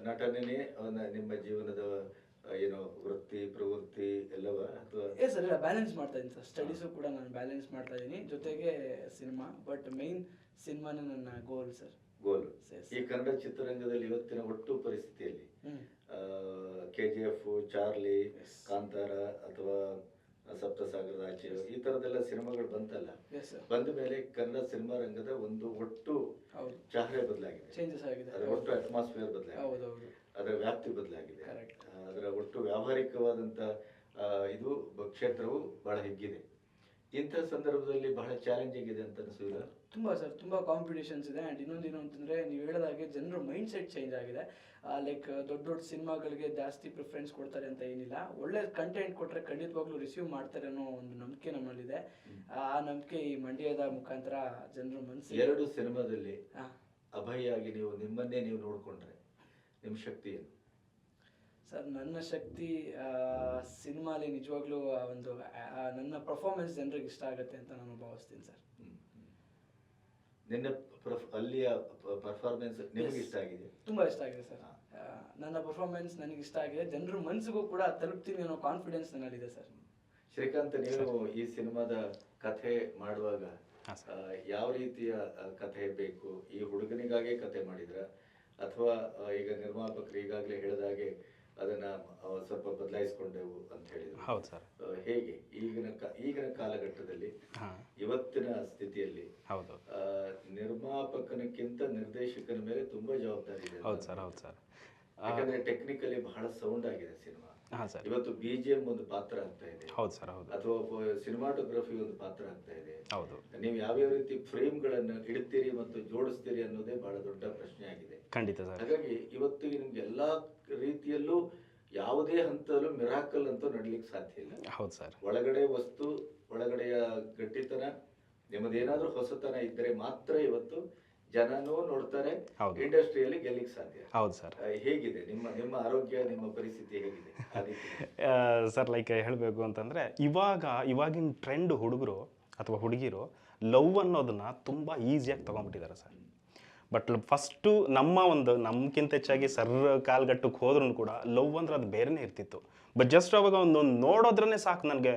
ನಟನೆ ಅವನ ನಿಮ್ಮ ಜೀವನದ ಏನೋ ವೃತ್ತಿ ಪ್ರವೃತ್ತಿ ಎಲ್ಲವ ಅಥವಾ ಏ ಸರ್ ಇಲ್ಲ ಬ್ಯಾಲೆನ್ಸ್ ಮಾಡ್ತಾ ಇದ್ದೀನಿ ಸರ್ ಸ್ಟಡೀಸು ಕೂಡ ನಾನು ಬ್ಯಾಲೆನ್ಸ್ ಮಾಡ್ತಾ ಇದ್ದೀನಿ. ಜೊತೆಗೆ ಸಿನಿಮಾ ಬಟ್ ಮೈನ್ ಸಿನಿಮಾನೇ ನನ್ನ ಗೋಲ್ ಸರ್ ಗೋಲ್. ಈ ಕನ್ನಡ ಚಿತ್ರರಂಗದಲ್ಲಿ ಇವತ್ತಿನ ಒಟ್ಟು ಪರಿಸ್ಥಿತಿಯಲ್ಲಿ K G F Charlie Kantara ಅಥವಾ ಸಪ್ತಸಾಗರದ ಆಚೆ ಈ ತರದೆಲ್ಲ ಸಿನಿಮಾಗಳು ಬಂತಲ್ಲ ಎಸ್ ಬಂದ ಮೇಲೆ ಕನ್ನಡ ಸಿನಿಮಾ ರಂಗದ ಒಂದು ಒಟ್ಟು ಚಹರೆ ಬದಲಾಗಿದೆ. ಚೇಂಜಸ್ ಆಗಿದೆ. ಅದರ ಒಟ್ಟು ಅಟ್ಮಾಸ್ಫಿಯರ್ ಬದಲಾಗಿದೆ. ಅದರ ವ್ಯಾಪ್ತಿ ಬದಲಾಗಿದೆ. ಅದರ ಒಟ್ಟು ವ್ಯಾವಹಾರಿಕವಾದಂಥ ಇದು ಕ್ಷೇತ್ರವು ಬಹಳ ಹೆಗ್ಗಿದೆ. ಇಂಥ ಸಂದರ್ಭದಲ್ಲಿ ಬಹಳ ಚಾಲೆಂಜಿಂಗ್ ಇದೆ ಅಂತ ಅನಿಸಿಲ್ಲ ತುಂಬ ಸರ್ ತುಂಬ ಕಾಂಪಿಟೇಷನ್ಸ್ ಇದೆ. ಆ್ಯಂಡ್ ಇನ್ನೊಂದೇನು ಅಂತಂದರೆ ನೀವು ಹೇಳಿದಾಗೆ ಜನರ ಮೈಂಡ್ ಸೆಟ್ ಚೇಂಜ್ ಆಗಿದೆ ಲೈಕ್ ದೊಡ್ಡ ದೊಡ್ಡ ಸಿನಿಮಾಗಳಿಗೆ ಜಾಸ್ತಿ ಪ್ರಿಫರೆನ್ಸ್ ಕೊಡ್ತಾರೆ ಅಂತ ಏನಿಲ್ಲ. ಒಳ್ಳೆ ಕಂಟೆಂಟ್ ಕೊಟ್ಟರೆ ಖಂಡಿತವಾಗ್ಲೂ ರಿಸೀವ್ ಮಾಡ್ತಾರೆ ಅನ್ನೋ ಒಂದು ನಂಬಿಕೆ ನಮ್ಮಲ್ಲಿದೆ. ಆ ನಂಬಿಕೆ ಈ ಮಂಡ್ಯದ ಮುಖಾಂತರ ಜನರ ಮನಸ್ಸು ಎರಡು ಸಿನಿಮಾದಲ್ಲಿ ಅಭಯ ಆಗಿ ನೀವು ನಿಮ್ಮನ್ನೇ ನೀವು ನೋಡಿಕೊಂಡ್ರೆ ನಿಮ್ಮ ಶಕ್ತಿ ಏನು? ಸರ್ ನನ್ನ ಶಕ್ತಿ ಸಿನಿಮಾಲಿ ನಿಜವಾಗ್ಲೂ ಒಂದು ನನ್ನ ಪರ್ಫಾರ್ಮೆನ್ಸ್ ಜನರಿಗೆ ಇಷ್ಟ ಆಗುತ್ತೆ ಅಂತ ನಾನು ಭಾವಿಸ್ತೀನಿ ಸರ್. ನಿನ್ನ ಪ್ರಫ್- ಅಲ್ಲಿಯ ಪರ್ಫಾರ್ಮೆನ್ಸ್ ನಿಮಗೆ ಇಷ್ಟ ಆಗಿದೆ? ತುಂಬ ಇಷ್ಟ ಆಗಿದೆ ಸರ್. ನನ್ನ ಪರ್ಫಾರ್ಮೆನ್ಸ್ ನನಗೆ ಇಷ್ಟ ಆಗಿದೆ. ಜನರ ಮನಸ್ಸಿಗೂ ಕೂಡ ತಲುಪ್ತೀನಿ ಅನ್ನೋ ಕಾನ್ಫಿಡೆನ್ಸ್ ನನ್ನಲ್ಲಿದೆ ಸರ್. ಶ್ರೀಕಾಂತ್ ನೀವು ಈ ಸಿನಿಮಾದ ಕಥೆ ಮಾಡುವಾಗ ಯಾವ ರೀತಿಯ ಕಥೆ ಬೇಕು? ಈ ಹುಡುಗನಿಗಾಗೇ ಕಥೆ ಮಾಡಿದ್ರ? ಅಥವಾ ಈಗ ನಿರ್ಮಾಪಕರು ಈಗಾಗಲೇ ಹೇಳಿದಾಗೆ ಅದನ್ನ ಸ್ವಲ್ಪ ಬದಲಾಯಿಸ್ಕೊಂಡೆವು ಅಂತ ಹೇಳಿದ್ರು. ಹೌದು ಸರ್. ಹೇಗೆ? ಈಗಿನ ಕಾ- ಈಗಿನ ಕಾಲಘಟ್ಟದಲ್ಲಿ ಇವತ್ತಿನ ಸ್ಥಿತಿಯಲ್ಲಿ ಹೌದು. ಆ, ನಿರ್ಮಾಪಕನಕ್ಕಿಂತ ನಿರ್ದೇಶಕನ ಮೇಲೆ ತುಂಬಾ ಜವಾಬ್ದಾರಿ ಇದೆ ಹೌದು ಸರ್ ಹೌದು ಸರ್. ಯಾಕಂದ್ರೆ ಟೆಕ್ನಿಕಲಿ ಬಹಳ ಸೌಂಡ್ ಆಗಿದೆ ಸಿನಿಮಾ. ಹಾಂ ಸರ್. ಇವತ್ತು ಬಿಜಿಎಂ ಒಂದು ಪಾತ್ರ ಆಗ್ತಾ ಇದೆ. ಹೌದು ಸರ್ ಹೌದು. ಅಥವಾ ಸಿನಿಮಾಟೋಗ್ರಫಿ ಒಂದು ಪಾತ್ರ ಆಗ್ತಾ ಇದೆ. ಹೌದು. ನೀವು ಯಾವ್ಯಾವ ರೀತಿ ಫ್ರೇಮ್ಗಳನ್ನು ಇಡ್ತೀರಿ ಮತ್ತು ಜೋಡಿಸ್ತೀರಿ ಅನ್ನೋದೇ ಬಹಳ ದೊಡ್ಡ ಪ್ರಶ್ನೆ ಆಗಿದೆ. ಖಂಡಿತ ಸರ್. ಹಾಗಾಗಿ ಇವತ್ತು ನಿಮ್ಗೆ ಎಲ್ಲಾ ರೀತಿಯಲ್ಲೂ ಯಾವುದೇ ಹಂತದಲ್ಲೂ ಮಿರಾಕಲ್ ಅಂತೂ ನಡಲಿಕ್ಕೆ ಸಾಧ್ಯ ಇಲ್ಲ. ಹೌದು ಸರ್. ಒಳಗಡೆ ವಸ್ತು ಒಳಗಡೆಯ ಗಟ್ಟಿತನ ನಿಮ್ಮದೇನಾದ್ರೂ ಹೊಸತನ ಇದ್ದರೆ ಮಾತ್ರ ಇವತ್ತು ಜನನೂ ನೋಡ್ತಾರೆ. ಇಂಡಸ್ಟ್ರಿಯಲ್ಲಿ ಗೆಲ್ಲಿಕ್ ಸಾಧ್ಯ. ಹೌದು ಸರ್. ಹೇಗಿದೆ? ನಿಮ್ಮ ನಿಮ್ಮ ಆರೋಗ್ಯ ನಿಮ್ಮ ಪರಿಸ್ಥಿತಿ ಹೇಗಿದೆ? ಸರ್ ಲೈಕ್ ಹೇಳಬೇಕು ಅಂತಂದರೆ ಇವಾಗ ಇವಾಗಿನ ಟ್ರೆಂಡ್ ಹುಡುಗರು ಅಥವಾ ಹುಡುಗಿರು ಲವ್ ಅನ್ನೋದನ್ನ ತುಂಬ ಈಸಿಯಾಗಿ ತೊಗೊಂಡ್ಬಿಟ್ಟಿದ್ದಾರೆ ಸರ್. ಬಟ್ ಫಸ್ಟು ನಮ್ಮ ಒಂದು ನಮ್ಗಿಂತ ಹೆಚ್ಚಾಗಿ ಸರ್ ಕಾಲ್ಗಟ್ಟಕ್ಕೆ ಹೋದ್ರೂ ಕೂಡ ಲವ್ ಅಂದ್ರೆ ಅದು ಬೇರೆನೇ ಇರ್ತಿತ್ತು. ಬಟ್ ಜಸ್ಟ್ ಅವಾಗ ಒಂದು ನೋಡೋದ್ರೇ ಸಾಕು ನನಗೆ,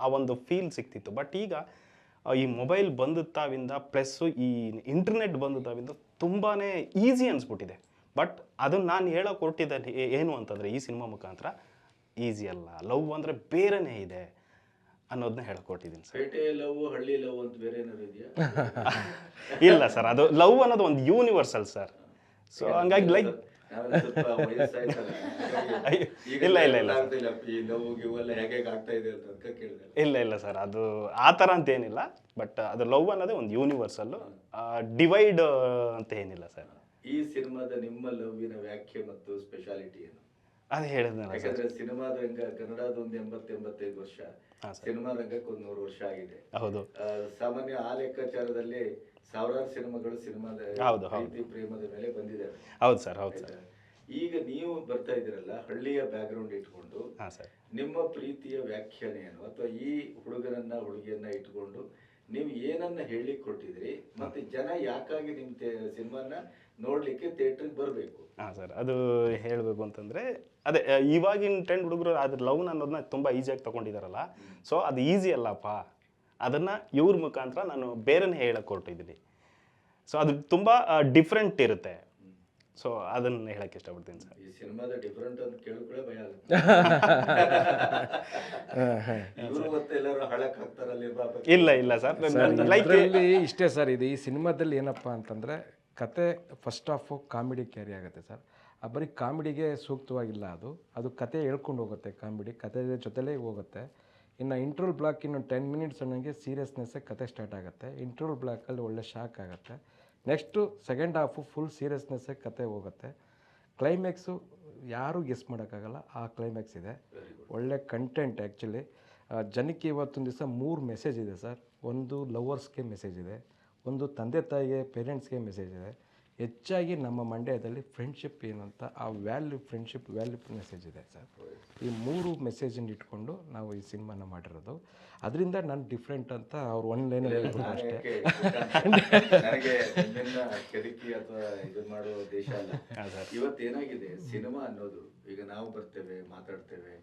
ಆ ಒಂದು ಫೀಲ್ ಸಿಕ್ತಿತ್ತು. ಬಟ್ ಈಗ ಈ ಮೊಬೈಲ್ ಬಂದ ತಾವಿಂದ ಪ್ಲಸ್ಸು ಈ ಇಂಟರ್ನೆಟ್ ಬಂದಿದ್ದಾವಿಂದ ತುಂಬಾ ಈಸಿ ಅನಿಸ್ಬಿಟ್ಟಿದೆ. ಬಟ್ ಅದನ್ನು ನಾನು ಹೇಳೋಕೆ ಹೊರಟಿದ್ದೆ ಏನು ಅಂತಂದರೆ ಈ ಸಿನಿಮಾ ಮುಖಾಂತರ ಈಸಿ ಅಲ್ಲ. ಲವ್ ಅಂದರೆ ಬೇರೆನೇ ಇದೆ. ಅನ್ನೋದನ್ನ ಹೇಳ್ಕೊಟ್ಟಿದ್ದೀನಿ ಸರ್. ಪೇಟೆ ಲವ್ ಹಳ್ಳಿ ಲವ್ ಅಂತ ಬೇರೆ ಏನಾದ್ರು ಇದೆಯಾ? ಇಲ್ಲ ಸರ್ ಅದು ಲವ್ ಅನ್ನೋದು ಒಂದು ಯೂನಿವರ್ಸಲ್ ಸರ್. ಸೊ ಹಂಗಾಗಿ ಲೈಕ್ ನಾವೆಲ್ಲ ಸ್ವಲ್ಪ ವಯಸ್ಸಾಯ್ತಲ್ಲ. ಈಗ ಇಲ್ಲ, ಇಲ್ಲ, ಇಲ್ಲ. ಗೊತ್ತಾಗ್ತಿಲ್ಲ, ಈ ಹೇಗೆ ಹೇಗೆ ಆಗ್ತಾ ಇದೆ ಅಂತ ಅದಕ್ಕೆ ಕೇಳಿದೆ. ಇಲ್ಲ ಇಲ್ಲ ಸರ್ ಅದು ಆ ಥರ ಅಂತ ಏನಿಲ್ಲ. ಬಟ್ ಅದು ಲವ್ ಅನ್ನೋದೇ ಒಂದು ಯೂನಿವರ್ಸಲ್ಲು ಡಿವೈಡ್ ಅಂತ ಏನಿಲ್ಲ ಸರ್. ಈ ಸಿನಿಮಾದ ನಿಮ್ಮ ಲವ್ವಿನ ವ್ಯಾಖ್ಯೆ ಮತ್ತು ಸ್ಪೆಷಾಲಿಟಿ ಏನು? ಅದು ಹೇಳಿದ್ನಲ್ಲ ಸರ್. ಯಾಕಂದ್ರೆ ಸಿನಿಮಾದ ರಂಗ ಕನ್ನಡದ ಒಂದು ಎಂಬತ್ತು ಎಂಬತ್ತೈದು ವರ್ಷ ಸಿನಿಮಾ ರಂಗಕ್ಕೆ ಒಂದು ನೂರು ವರ್ಷ ಆಗಿದೆ. ಹೌದು. ಸಾಮಾನ್ಯ ಆ ಲೆಕ್ಕಾಚಾರದಲ್ಲಿ ಸಾವಿರಾರು ಸಿನಿಮಾಗಳು ಸಿನಿಮಾದ. ಪ್ರೀತಿ ಪ್ರೇಮದ ಮೇಲೆ ಬಂದಿದೆ. ಹೌದು ಸರ್ ಹೌದು ಸರ್. ಈಗ ನೀವು ಬರ್ತಾ ಇದ್ದೀರಲ್ಲ ಹಳ್ಳಿಯ ಬ್ಯಾಕ್ಗ್ರೌಂಡ್ ಇಟ್ಕೊಂಡು ಹಾಂ ಸರ್. ನಿಮ್ಮ ಪ್ರೀತಿಯ ವ್ಯಾಖ್ಯಾನ ಏನು? ಅಥವಾ ಈ ಹುಡುಗರನ್ನ ಹುಡುಗಿಯನ್ನ ಇಟ್ಕೊಂಡು ನೀವು ಏನನ್ನ ಹೇಳಿ ಕೊಟ್ಟಿದ್ರಿ ಮತ್ತೆ ಜನ ಯಾಕಾಗಿ ನಿಮ್ ಸಿನಿಮಾನ ನೋಡ್ಲಿಕ್ಕೆ ಥಿಯೇಟ್ರಿಗೆ ಬರಬೇಕು. ಹಾಂ ಸರ್ ಅದು ಹೇಳಬೇಕು ಅಂತಂದರೆ ಅದೇ ಇವಾಗಿನ ಟ್ರೆಂಡ್ ಹುಡುಗರು ಅದ್ರ ಲವ್ ಅನ್ನೋದನ್ನ ತುಂಬ ಈಸಿಯಾಗಿ ತೊಗೊಂಡಿದ್ದಾರಲ್ಲ ಸೊ ಅದು ಈಸಿ ಅಲ್ಲಪ್ಪ. ಅದನ್ನು ಇವ್ರ ಮುಖಾಂತರ ನಾನು ಬೇರೆನೇ ಹೇಳಕ್ಕೆ ಹೊರಟಿದ್ದೀನಿ ಸೊ ಅದು ತುಂಬ ಡಿಫ್ರೆಂಟ್ ಇರುತ್ತೆ. ಸೊ ಅದನ್ನ ಹೇಳಕ್ ಇಷ್ಟಪಡ್ತೀನಿ ಸರ್. ಈ ಸಿನಿಮಾದ ಡಿಫರೆಂಟ್ ಅಂತ ಕೇಳ್ಕೊಳ್ಳೆ ಭಯ ಆಗುತ್ತೆ. ಇಲ್ಲ ಇಲ್ಲ ಸರ್. ಲೈಕ್ ಇಷ್ಟೇ ಸರ್ ಇದು ಈ ಸಿನಿಮಾದಲ್ಲಿ ಏನಪ್ಪ ಅಂತಂದರೆ ಕತೆ ಫಸ್ಟ್ ಆಫು ಕಾಮಿಡಿ ಕ್ಯಾರಿ ಆಗುತ್ತೆ ಸರ್ ಆ ಬರೀ ಕಾಮಿಡಿಗೆ ಸೂಕ್ತವಾಗಿಲ್ಲ ಅದು. ಅದು ಕತೆ ಹೇಳ್ಕೊಂಡು ಹೋಗುತ್ತೆ ಕಾಮಿಡಿ ಕತೆ ಜೊತೆಲೇ ಹೋಗುತ್ತೆ. ಇನ್ನು ಇಂಟ್ರೋಲ್ ಬ್ಲಾಕ್ ಇನ್ನು ಟೆನ್ ಮಿನಿಟ್ಸ್ ಅನ್ನೋಂಗೆ ಸೀರಿಯಸ್ನೆಸ್ಸೇ ಕತೆ ಸ್ಟಾರ್ಟ್ ಆಗುತ್ತೆ. ಇಂಟ್ರೋಲ್ ಬ್ಲಾಕಲ್ಲಿ ಒಳ್ಳೆ ಶಾಕ್ ಆಗುತ್ತೆ. ನೆಕ್ಸ್ಟು ಸೆಕೆಂಡ್ ಹಾಫು ಫುಲ್ ಸೀರಿಯಸ್ನೆಸ್ಸೇ ಕತೆ ಹೋಗುತ್ತೆ. ಕ್ಲೈಮ್ಯಾಕ್ಸು ಯಾರೂ ಗೆಸ್ ಮಾಡೋಕ್ಕಾಗಲ್ಲ. ಆ ಕ್ಲೈಮ್ಯಾಕ್ಸ್ ಇದೆ. ಒಳ್ಳೆ ಕಂಟೆಂಟ್ ಆ್ಯಕ್ಚುಲಿ ಜನಕ್ಕೆ ಇವತ್ತೊಂದು ದಿವಸ ಮೂರು ಮೆಸೇಜ್ ಇದೆ ಸರ್ ಒಂದು ಲವರ್ಸ್ಗೆ ಮೆಸೇಜ್ ಇದೆ. ಒಂದು ತಂದೆ ತಾಯಿಗೆ ಪೇರೆಂಟ್ಸ್ಗೆ ಮೆಸೇಜ್ ಇದೆ. ಹೆಚ್ಚಾಗಿ ನಮ್ಮ ಮಂಡ್ಯದಲ್ಲಿ ಫ್ರೆಂಡ್ಶಿಪ್ ಏನಂತ ಆ ವ್ಯಾಲ್ಯೂ ಫ್ರೆಂಡ್ಶಿಪ್ ವ್ಯಾಲ್ಯೂ ಮೆಸೇಜ್ ಇದೆ ಸರ್. ಈ ಮೂರು ಮೆಸೇಜನ್ನು ಇಟ್ಕೊಂಡು ನಾವು ಈ ಸಿನಿಮಾನ ಮಾಡಿರೋದು. ಅದರಿಂದ ನಾನು ಡಿಫ್ರೆಂಟ್ ಅಂತ ಅವ್ರು ಒಂದು ಲೈನ್ ಹೇಳ್ಬೋದು ಅಷ್ಟೇ. ನನಗೆ ನಿಮ್ಮನ್ನ ಅಥವಾ ಇದು ಮಾಡೋ ದೇಶ ಅಲ್ಲ. ಇವತ್ತೇನಾಗಿದೆ ಸಿನಿಮಾ ಅನ್ನೋದು ಈಗ ನಾವು ಬರ್ತೇವೆ ಮಾತಾಡ್ತೇವೆ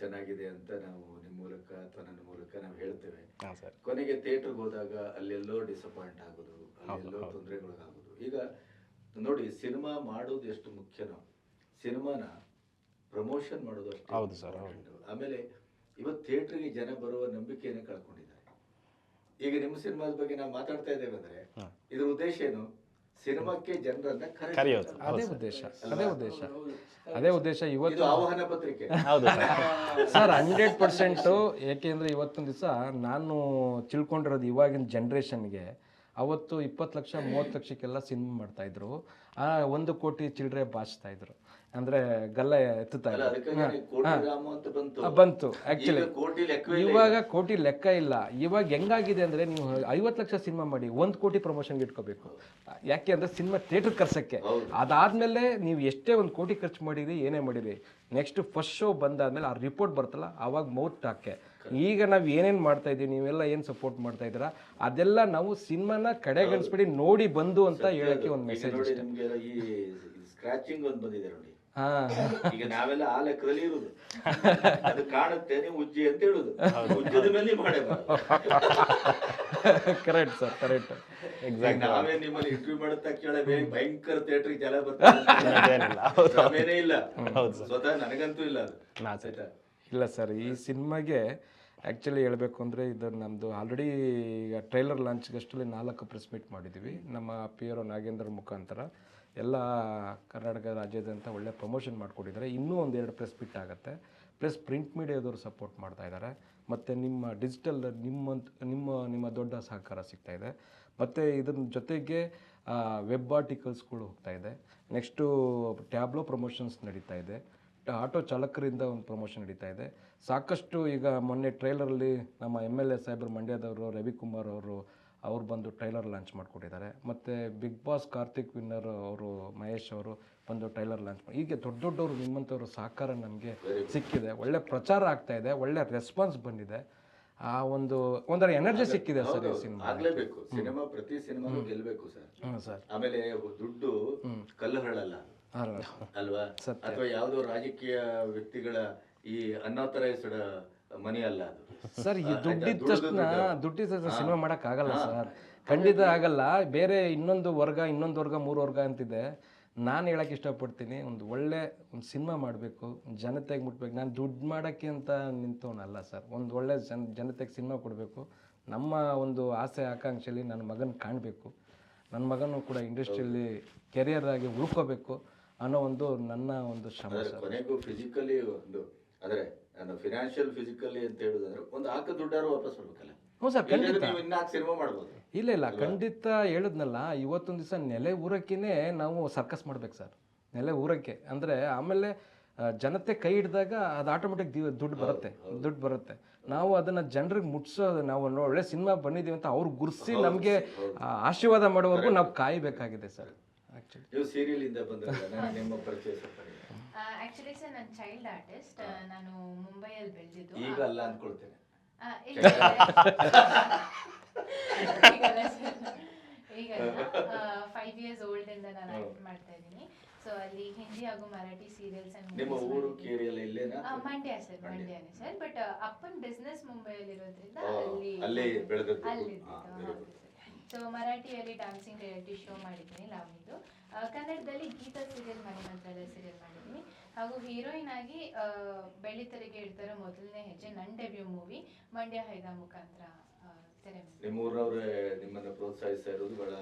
ಚೆನ್ನಾಗಿದೆ ಅಂತ ನಾವು ನಿಮ್ಮ ಮೂಲಕ ಅಥವಾ ನನ್ನ ಮೂಲಕ ನಾವು ಹೇಳ್ತೇವೆ. ಸರ್. ಕೊನೆಗೆ ಥಿಯೇಟರ್ಗೆ ಹೋದಾಗ ಅಲ್ಲೆಲ್ಲೋ ಡಿಸಪಾಯಿಂಟ್ ಆಗೋದು ಅಲ್ಲೆಲ್ಲೋ ತೊಂದರೆಗೊಳಗಾಗೋದು ಈಗ ನೋಡಿ ಸಿನಿಮಾ ಮಾಡೋದು ಎಷ್ಟು ಮುಖ್ಯನೋ ಸಿನಿಮಾನ ಪ್ರಮೋಷನ್ ಮಾಡೋದು ಅಷ್ಟೇ ಹೌದು ಸರ್. ಆಮೇಲೆ ಇವತ್ತು ಥಿಯೇಟ್ರಿಗೆ ಜನ ಬರುವ ನಂಬಿಕೆಯನ್ನು ಕಳ್ಕೊಂಡಿದ್ದಾರೆ. ಈಗ ನಿಮ್ಮ ಸಿನಿಮಾದ ಬಗ್ಗೆ ನಾವು ಮಾತಾಡ್ತಾ ಇದ್ದೇವೆ ಅಂದ್ರೆ ಇದ್ರ ಉದ್ದೇಶ ಏನು? ಸಿನಿಮಾಕ್ಕೆ ಜನರನ್ನ ಕರೆಯೋದು. ಕರೆಯೋದು ಅದೇ ಉದ್ದೇಶ ಅದೇ ಉದ್ದೇಶ. ಅದೇ ಉದ್ದೇಶ ಇವತ್ತು ಆಹ್ವಾನ ಪತ್ರಿಕೆ. ಹೌದು ಸರ್. ಸರ್ ಹಂಡ್ರೆಡ್ ಪರ್ಸೆಂಟು ಏಕೆಂದ್ರೆ ಇವತ್ತೊಂದು ದಿವಸ ನಾನು ತಿಳ್ಕೊಂಡಿರೋದು ಇವಾಗಿನ ಜನ್ರೇಷನ್ಗೆ ಅವತ್ತು ಇಪ್ಪತ್ತು ಲಕ್ಷ ಮೂವತ್ತು ಲಕ್ಷಕ್ಕೆಲ್ಲ ಸಿನಿಮಾ ಮಾಡ್ತಾಯಿದ್ರು ಆ ಒಂದು ಕೋಟಿ ಚಿಲ್ಡ್ರೆ ಬಾಚ್ತಾ ಇದ್ರು. ಅಂದ್ರೆ ಗಲ್ಲ ಎತ್ತುತ್ತಾ ಇದ್ರು. ಬಂತು. ಆಕ್ಚುಲಿ ಇವಾಗ ಕೋಟಿ ಲೆಕ್ಕ ಇಲ್ಲ. ಇವಾಗ ಹೆಂಗಾಗಿದೆ ಅಂದ್ರೆ ನೀವು ಐವತ್ತು ಲಕ್ಷ ಸಿನಿಮಾ ಮಾಡಿ ಒಂದು ಕೋಟಿ ಪ್ರಮೋಷನ್ಗೆ ಇಟ್ಕೋಬೇಕು. ಯಾಕೆ ಅಂದ್ರೆ ಸಿನಿಮಾ ಥಿಯೇಟರ್ ಕರ್ಸಕ್ಕೆ ಅದಾದ್ಮೇಲೆ ನೀವು ಎಷ್ಟೇ ಒಂದು ಕೋಟಿ ಖರ್ಚು ಮಾಡಿರಿ ಏನೇ ಮಾಡಿರಿ ನೆಕ್ಸ್ಟ್ ಫಸ್ಟ್ ಶೋ ಬಂದಾದ್ಮೇಲೆ ಆ ರಿಪೋರ್ಟ್ ಬರ್ತಲ್ಲ ಆವಾಗ ಮೌತ್ ಹಾಕೆ. ಈಗ ನಾವು ಏನೇನು ಮಾಡ್ತಾ ಇದ್ದೀವಿ ನೀವೆಲ್ಲ ಏನು ಸಪೋರ್ಟ್ ಮಾಡ್ತಾ ಇದ್ದೀರಾ ಅದೆಲ್ಲ ನಾವು ಸಿನಿಮಾನ ಕಡೆಗಣಿಸ್ಬಿಡಿ ನೋಡಿ ಬಂದು ಅಂತ ಹೇಳಕ್ಕೆ ಒಂದು ಮೆಸೇಜ್ ನೋಡಿ ಅಷ್ಟೇ. ನಿಮ್ಗೆ ಈ ಸ್ಕ್ರಾಚಿಂಗ್ ಒಂದು ಬಂದಿದೆ ನೋಡಿ. ಹಾಂ. ಈಗ ನಾವೆಲ್ಲ ಆ ಲೆಕ್ಕದಲ್ಲಿ ಇರುದು. ಅದು ಕಾಣುತ್ತೆ ನೀವು ಉಜ್ಜಿ ಅಂತ ಹೇಳುದು. ಉಜ್ಜದ ಮೇಲೆ ಮಾಡೇ ಕರೆಕ್ಟ್ ಸರ್ ಕರೆಕ್ಟ್ ಎಕ್ಸಾಕ್ಟ್ ನಾವೇ ನಿಮ್ಮಲ್ಲಿ ಇಂಟರ್ವ್ಯೂ ಮಾಡುತ್ತಾ ಕೇಳಬೇ ಭಯಂಕರ ಥಿಯೇಟರ್ ಜಲ ಬರ್ತಾರೆ ಇಲ್ಲ. ಸ್ವತಃ ನನಗಂತೂ ಇಲ್ಲ ಅದು. ಇಲ್ಲ ಸರ್ ಈ ಸಿನಿಮಾಗೆ ಆ್ಯಕ್ಚುಲಿ ಹೇಳಬೇಕು ಅಂದರೆ ಇದು ನಮ್ಮದು ಆಲ್ರೆಡಿ ಈಗ ಟ್ರೈಲರ್ ಲಾಂಚ್ಗಷ್ಟಲ್ಲಿ ನಾಲ್ಕು ಪ್ರೆಸ್ ಮೀಟ್ ಮಾಡಿದ್ದೀವಿ ನಮ್ಮ ಪಿ ಆರ್ ನಾಗೇಂದ್ರ ಮುಖಾಂತರ ಎಲ್ಲ ಕರ್ನಾಟಕ ರಾಜ್ಯದಂತ ಒಳ್ಳೆ ಪ್ರಮೋಷನ್ ಮಾಡಿಕೊಟ್ಟಿದ್ದಾರೆ ಇನ್ನೂ ಒಂದೆರಡು ಪ್ರೆಸ್ ಮೀಟ್ ಆಗುತ್ತೆ. ಪ್ಲಸ್ ಪ್ರಿಂಟ್ ಮೀಡಿಯಾದವರು ಸಪೋರ್ಟ್ ಮಾಡ್ತಾ ಇದ್ದಾರೆ. ಮತ್ತು ನಿಮ್ಮ ಡಿಜಿಟಲ್ ನಿಮ್ಮ ನಿಮ್ಮ ನಿಮ್ಮ ದೊಡ್ಡ ಸಹಕಾರ ಸಿಗ್ತಾ ಇದೆ. ಮತ್ತು ಇದರ ಜೊತೆಗೆ ವೆಬ್ ಆರ್ಟಿಕಲ್ಸ್ಗಳು ಹೋಗ್ತಾ ಇದೆ. ನೆಕ್ಸ್ಟು ಟ್ಯಾಬ್ಲೋ ಪ್ರಮೋಷನ್ಸ್ ನಡೀತಾ ಇದೆ. ಆಟೋ ಚಾಲಕರಿಂದ ಒಂದು ಪ್ರಮೋಷನ್ ನಡೀತಾ ಇದೆ. ಸಾಕಷ್ಟು ಈಗ ಮೊನ್ನೆ ಟ್ರೈಲರಲ್ಲಿ ನಮ್ಮ ಎಂ ಎಲ್ ಎ ಸಾಹೇಬ್ರು ಮಂಡ್ಯದವರು ರವಿಕುಮಾರ್ ಅವರು ಅವ್ರು ಬಂದು ಟ್ರೈಲರ್ ಲಾಂಚ್ ಮಾಡಿಕೊಟ್ಟಿದ್ದಾರೆ. ಮತ್ತು ಬಿಗ್ ಬಾಸ್ ಕಾರ್ತಿಕ್ ವಿನ್ನರ್ ಅವರು ಮಹೇಶ್ ಅವರು ಬಂದು ಟ್ರೈಲರ್ ಲಾಂಚ್ ಮಾಡಿ ಹೀಗೆ ದೊಡ್ಡ ದೊಡ್ಡವರು ನಿಮ್ಮಂಥವ್ರ ಸಹಕಾರ ನಮಗೆ ಸಿಕ್ಕಿದೆ. ಒಳ್ಳೆ ಪ್ರಚಾರ ಆಗ್ತಾ ಇದೆ ಒಳ್ಳೆ ರೆಸ್ಪಾನ್ಸ್ ಬಂದಿದೆ. ಆ ಒಂದು ಒಂದರ ಎನರ್ಜಿ ಸಿಕ್ಕಿದೆ ಸರ್ ಈ ಸಿನಿಮಾ ಆಗ್ಲೇಬೇಕು. ಸಿನಿಮಾ ಪ್ರತಿ ಸಿನಿಮಾ ಗೆಲ್ಲಬೇಕು ಸರ್. ಸರ್. ಆಮೇಲೆ ದುಡ್ಡು ಕಲ್ಲು ಹರಳಲ್ಲ. ಅಲ್ವಾ? ಅಥವಾ ಯಾವುದೋ ರಾಜಕೀಯ ವ್ಯಕ್ತಿಗಳ ಈ ಅನಾಥರೈಸ್ಡ್ ಮನಿ ಅಲ್ಲ ಅದು. ಸರ್ ಈ ದುಡ್ಡಿದ ತಕ್ಷಣ ದುಡ್ಡಿದ ಸಿನಿಮಾ ಮಾಡಕ್ ಆಗಲ್ಲ ಸರ್. ಖಂಡಿತ ಆಗಲ್ಲ. ಬೇರೆ ಇನ್ನೊಂದು ವರ್ಗ ಇನ್ನೊಂದು ವರ್ಗ ಮೂರು ವರ್ಗ ಅಂತಿದೆ. ನಾನು ಹೇಳಕ್ಕೆ ಇಷ್ಟಪಡ್ತೀನಿ ಒಂದು ಒಳ್ಳೆ ಒಂದು ಸಿನಿಮಾ ಮಾಡಬೇಕು ಜನತೆಗೆ ಮುಟ್ಬೇಕು. ನಾನು ದುಡ್ಡು ಮಾಡೋಕ್ಕೆ ಅಂತ ನಿಂತವನಲ್ಲ ಸರ್. ಒಂದು ಒಳ್ಳೆ ಜನ ಜನತೆಗೆ ಸಿನಿಮಾ ಕೊಡಬೇಕು. ನಮ್ಮ ಒಂದು ಆಸೆ ಆಕಾಂಕ್ಷೆಯಲ್ಲಿ ನನ್ನ ಮಗನ ಕಾಣಬೇಕು. ನನ್ನ ಮಗನೂ ಕೂಡ ಇಂಡಸ್ಟ್ರಿಯಲ್ಲಿ ಕೆರಿಯರ್ ಆಗಿ ಉಳ್ಕೋಬೇಕು. ಅನ್ನೋ ಒಂದು ನನ್ನ ಒಂದು ಶ್ರಮ ಸರ್. ಕೊನೆಗೂ ಫಿಸಿಕಲಿ ಒಂದು ಅಂದ್ರೆ ನಾನು ಫಿನಾನ್ಷಿಯಲ್ ಫಿಸಿಕಲಿ ಅಂತ ಹೇಳಿದ್ರೆ ಒಂದು ಹಾಕ ದುಡ್ಡಾರು ವಾಪಸ್ ಬರ್ಬೇಕಲ್ಲ. ಹ್ಞೂ ಸರ್ ಖಂಡಿತ. ಸಿನಿಮಾ ಮಾಡ್ಬೋದು. ಇಲ್ಲ ಇಲ್ಲ ಖಂಡಿತ ಹೇಳಿದ್ನಲ್ಲ ಇವತ್ತೊಂದು ದಿವಸ ನೆಲೆ ಊರಕ್ಕೇನೆ ನಾವು ಸರ್ಕಸ್ ಮಾಡ್ಬೇಕು ಸರ್. ನೆಲೆ ಊರಕ್ಕೆ. ಅಂದರೆ ಆಮೇಲೆ ಜನತೆ ಕೈ ಹಿಡಿದಾಗ ಅದು ಆಟೋಮೆಟಿಕ್ ದುಡ್ಡು ಬರುತ್ತೆ ದುಡ್ಡು ಬರುತ್ತೆ. ನಾವು ಅದನ್ನು ಜನರಿಗೆ ಮುಟ್ಸೋದು ನಾವು ಒಳ್ಳೆ ಸಿನಿಮಾ ಬಂದಿದ್ದೀವಿ ಅಂತ ಅವ್ರು ಗುರ್ಸಿ ನಮಗೆ ಆಶೀರ್ವಾದ ಮಾಡೋವರೆಗೂ ನಾವು ಕಾಯಬೇಕಾಗಿದೆ ಸರ್. ಆ್ಯಕ್ಚುಲಿ ನೀವು ಸೀರಿಯಲ್ ಇಂದ ಬಂದ್ರಲ್ಲ ನಿಮ್ಮ ಪರಿಚಯ. ಆಕ್ಚುಲಿ ಸರ್ ನಾನು ಚೈಲ್ಡ್ ಆರ್ಟಿಸ್ಟ್ ನಾನು ಮುಂಬೈಯಲ್ಲಿ ಬೆಳೆದಿದ್ದು. ಈಗ ಅಲ್ಲ ಅಂದ್ಕೊಳ್ತೇನೆ. ಈಗಲ್ಲ ಫೈವ್ ಇಯರ್ಸ್ ಓಲ್ಡ್ ಇಂದ ನಾನು ಆಕ್ಟ್ ಮಾಡ್ತಾ ಇದ್ದೀನಿ. ಸೊ ಅಲ್ಲಿ ಹಿಂದಿ ಹಾಗೂ ಮರಾಠಿ ಸೀರಿಯಲ್ಸ್ ನಿಮ್ಮ ಊರು ಕೇರಿಯಲ್ಲ ಇಲ್ಲೇನಾ? ಮಂಡ್ಯ ಸರ್ ಮಂಡ್ಯ. ಮಂಡ್ಯನೇ ಸರ್ ಬಟ್ ಅಪ್ಪನ್ ಬಿಸ್ನೆಸ್ ಮುಂಬೈಯಲ್ಲಿ ಇರೋದ್ರಿಂದ ಅಲ್ಲಿ ಅಲ್ಲೇ ಬೆಳೆದದ್ದು. ಅಲ್ಲಿ. ಸೊ ಮರಾಠಿಯಲ್ಲಿ ಡ್ಯಾನ್ಸಿಂಗ್ ರಿಯಾಲಿಟಿ ಶೋ ಮಾಡಿದ್ದೀನಿ ಲಾವಣಿದು ಕನ್ನಡದಲ್ಲಿ ಗೀತಾ ಸೀರಿಯಲ್ ಮನೆ ಮಂತ್ರಾಲಯ ಸೀರಿಯಲ್ ಮಾಡಿದ್ದೀನಿ. ಹಾಗೂ ಹೀರೋಯಿನ್ ಆಗಿ ಬೆಳ್ಳಿ ಬೆಳ್ಳಿತೆರೆಗೆ ಇಡ್ತಾರೋ ಮೊದಲನೇ ಹೆಜ್ಜೆ ನನ್ನ ಡೆಬ್ಯೂ ಮೂವಿ ಮಂಡ್ಯ ಹೈದಾ ಮುಖಾಂತರ ತೆರೆ ಊರವ್ರೆ ನಿಮ್ಮನ್ನ ಪ್ರೋತ್ಸಾಹಿಸ್ತಾ ಇರೋದು ಬಹಳ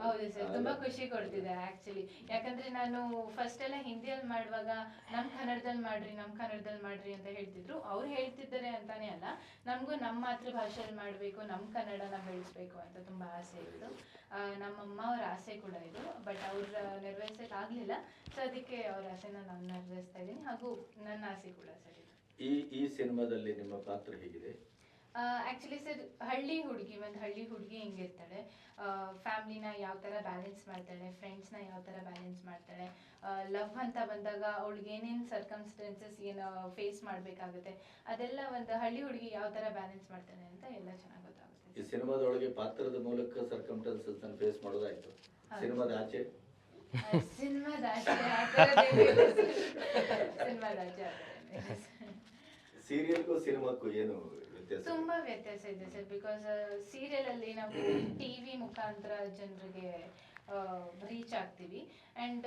ಹೌದು ಸರ್ ತುಂಬಾ ಖುಷಿ ಕೊಡ್ತಿದೆ ಆಕ್ಚುಲಿ ಯಾಕಂದ್ರೆ ನಾನು ಫಸ್ಟ್ ಎಲ್ಲ ಹಿಂದಿಯಲ್ಲಿ ಮಾಡುವಾಗ ನಮ್ ಕನ್ನಡದಲ್ಲಿ ಮಾಡ್ರಿ ನಮ್ ಕನ್ನಡದಲ್ಲಿ ಮಾಡ್ರಿ ಅಂತ ಹೇಳ್ತಿದ್ರು. ಅವ್ರು ಹೇಳ್ತಿದ್ದಾರೆ ಅಂತಾನೆ ಅಲ್ಲ ನಮಗೂ ನಮ್ಮ ಮಾತೃಭಾಷೆಯಲ್ಲಿ ಮಾಡಬೇಕು ನಮ್ಮ ಕನ್ನಡನ ಬೆಳೆಸ್ಬೇಕು ಅಂತ ತುಂಬಾ ಆಸೆ ಇತ್ತು. ನಮ್ಮಮ್ಮ ಅವ್ರ ಆಸೆ ಕೂಡ ಇದು ಬಟ್ ಅವ್ರ ನೆರವೇರ್ಸಕ್ ಆಗ್ಲಿಲ್ಲ ಸೊ ಅದಕ್ಕೆ ಅವ್ರ ಆಸೆನ ನಾನು ನೆರವೇರಿಸ್ತಾ ಇದ್ದೀನಿ. ಹಾಗೂ ನನ್ನ ಆಸೆ ಕೂಡ ಸರ್ ಈ ಈ ಸಿನಿಮಾದಲ್ಲಿ ನಿಮ್ಮ ಪಾತ್ರ ಹೇಗಿದೆ? ಆಕ್ಚುಲಿ ಸರ್ ಹಳ್ಳಿ ಹುಡುಗಿ ಒಂದು ಹಳ್ಳಿ ಹುಡುಗಿ ಹೆಂಗಿರ್ತಾಳೆ ಫ್ಯಾಮ್ಲಿನ ಯಾವ ಥರ ಬ್ಯಾಲೆನ್ಸ್ ಮಾಡ್ತಾಳೆ ಫ್ರೆಂಡ್ಸ್ನ ಯಾವ ಥರ ಬ್ಯಾಲೆನ್ಸ್ ಮಾಡ್ತಾಳೆ ಲವ್ ಅಂತ ಬಂದಾಗ ಅವಳಿಗೆ ಏನೇನು ಸರ್ಕಮ್ಸ್ಟೆನ್ಸಸ್ ಏನು ಫೇಸ್ ಮಾಡಬೇಕಾಗುತ್ತೆ ಅದೆಲ್ಲ ಒಂದು ಹಳ್ಳಿ ಹುಡುಗಿ ಯಾವ ಥರ ಬ್ಯಾಲೆನ್ಸ್ ಮಾಡ್ತಾಳೆ ಅಂತ ಎಲ್ಲ ಚೆನ್ನಾಗಿ ಗೊತ್ತಾಗುತ್ತೆ ಈ ಸಿನಿಮಾದೊಳಗೆ ಪಾತ್ರದ ಮೂಲಕ ಸರ್ಕಮ್ಸ್ಟೆನ್ಸಸ್ ಅನ್ನು ಫೇಸ್ ಮಾಡೋದಾಯ್ತು. ಸಿನಿಮಾದ ಆಚೆ ಸಿನಿಮಾದ ಆಚೆ ಸಿನಿಮಾದ ಆಚೆ. ಸೀರಿಯಲ್ಗೂ ಸಿನಿಮಾಕ್ಕೂ ಏನು ವ್ಯತ್ಯಾಸ ತುಂಬಾ ವ್ಯತ್ಯಾಸ ಇದೆ ಸರ್ ಬಿಕಾಸ್ ಸೀರಿಯಲ್ ಅಲ್ಲಿ ನಾವು ಟಿವಿ ಮುಖಾಂತರ ಜನರಿಗೆ ರೀಚ್ ಆಗ್ತೀವಿ. ಅಂಡ್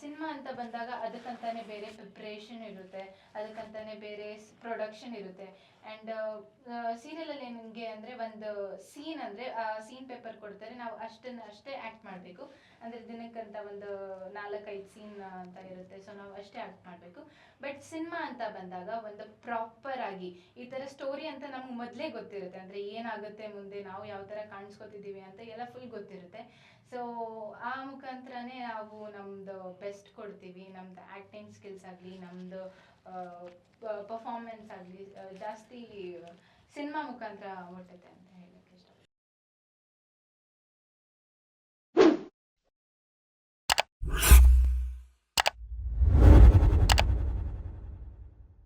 ಸಿನಿಮಾ ಅಂತ ಬಂದಾಗ ಅದಕ್ಕಂತಾನೆ ಬೇರೆ ಪ್ರಿಪ್ರೇಷನ್ ಇರುತ್ತೆ ಅದಕ್ಕಂತಾನೆ ಬೇರೆ ಪ್ರೊಡಕ್ಷನ್ ಇರುತ್ತೆ. ಅಂಡ್ ಸೀರಿಯಲ್ ನಿಮಗೆ ಅಂದರೆ ಒಂದು ಸೀನ್ ಅಂದರೆ ಸೀನ್ ಪೇಪರ್ ಕೊಡ್ತಾರೆ. ನಾವು ಅಷ್ಟನ್ನು ಅಷ್ಟೇ ಆ್ಯಕ್ಟ್ ಮಾಡಬೇಕು. ಅಂದರೆ ದಿನಕ್ಕಂತ ಒಂದು ನಾಲ್ಕೈದು ಸೀನ್ ಅಂತ ಇರುತ್ತೆ. ಸೊ ನಾವು ಅಷ್ಟೇ ಆ್ಯಕ್ಟ್ ಮಾಡಬೇಕು. ಬಟ್ ಸಿನಿಮಾ ಅಂತ ಬಂದಾಗ ಒಂದು ಪ್ರಾಪರ್ ಆಗಿ ಈ ಥರ ಸ್ಟೋರಿ ಅಂತ ನಮ್ಗೆ ಮೊದಲೇ ಗೊತ್ತಿರುತ್ತೆ. ಅಂದರೆ ಏನಾಗುತ್ತೆ ಮುಂದೆ, ನಾವು ಯಾವ ಥರ ಕಾಣಿಸ್ಕೊತಿದ್ದೀವಿ ಅಂತ ಎಲ್ಲ ಫುಲ್ ಗೊತ್ತಿರುತ್ತೆ. ಸೊ ಆ ಮುಖಾಂತರನೇ ನಾವು ನಮ್ಮದು ಬೆಸ್ಟ್ ಕೊಡ್ತೀವಿ. ನಮ್ದು ಆ್ಯಕ್ಟಿಂಗ್ ಸ್ಕಿಲ್ಸ್ ಆಗಲಿ ನಮ್ಮದು ಪರ್ಫಾರ್ಮೆನ್ಸ್ ಆಗಲಿ ಜಾಸ್ತಿ ಸಿನಿಮಾ ಮುಖಾಂತರ ಮುಟ್ಟುತ್ತೆ ಅಂತ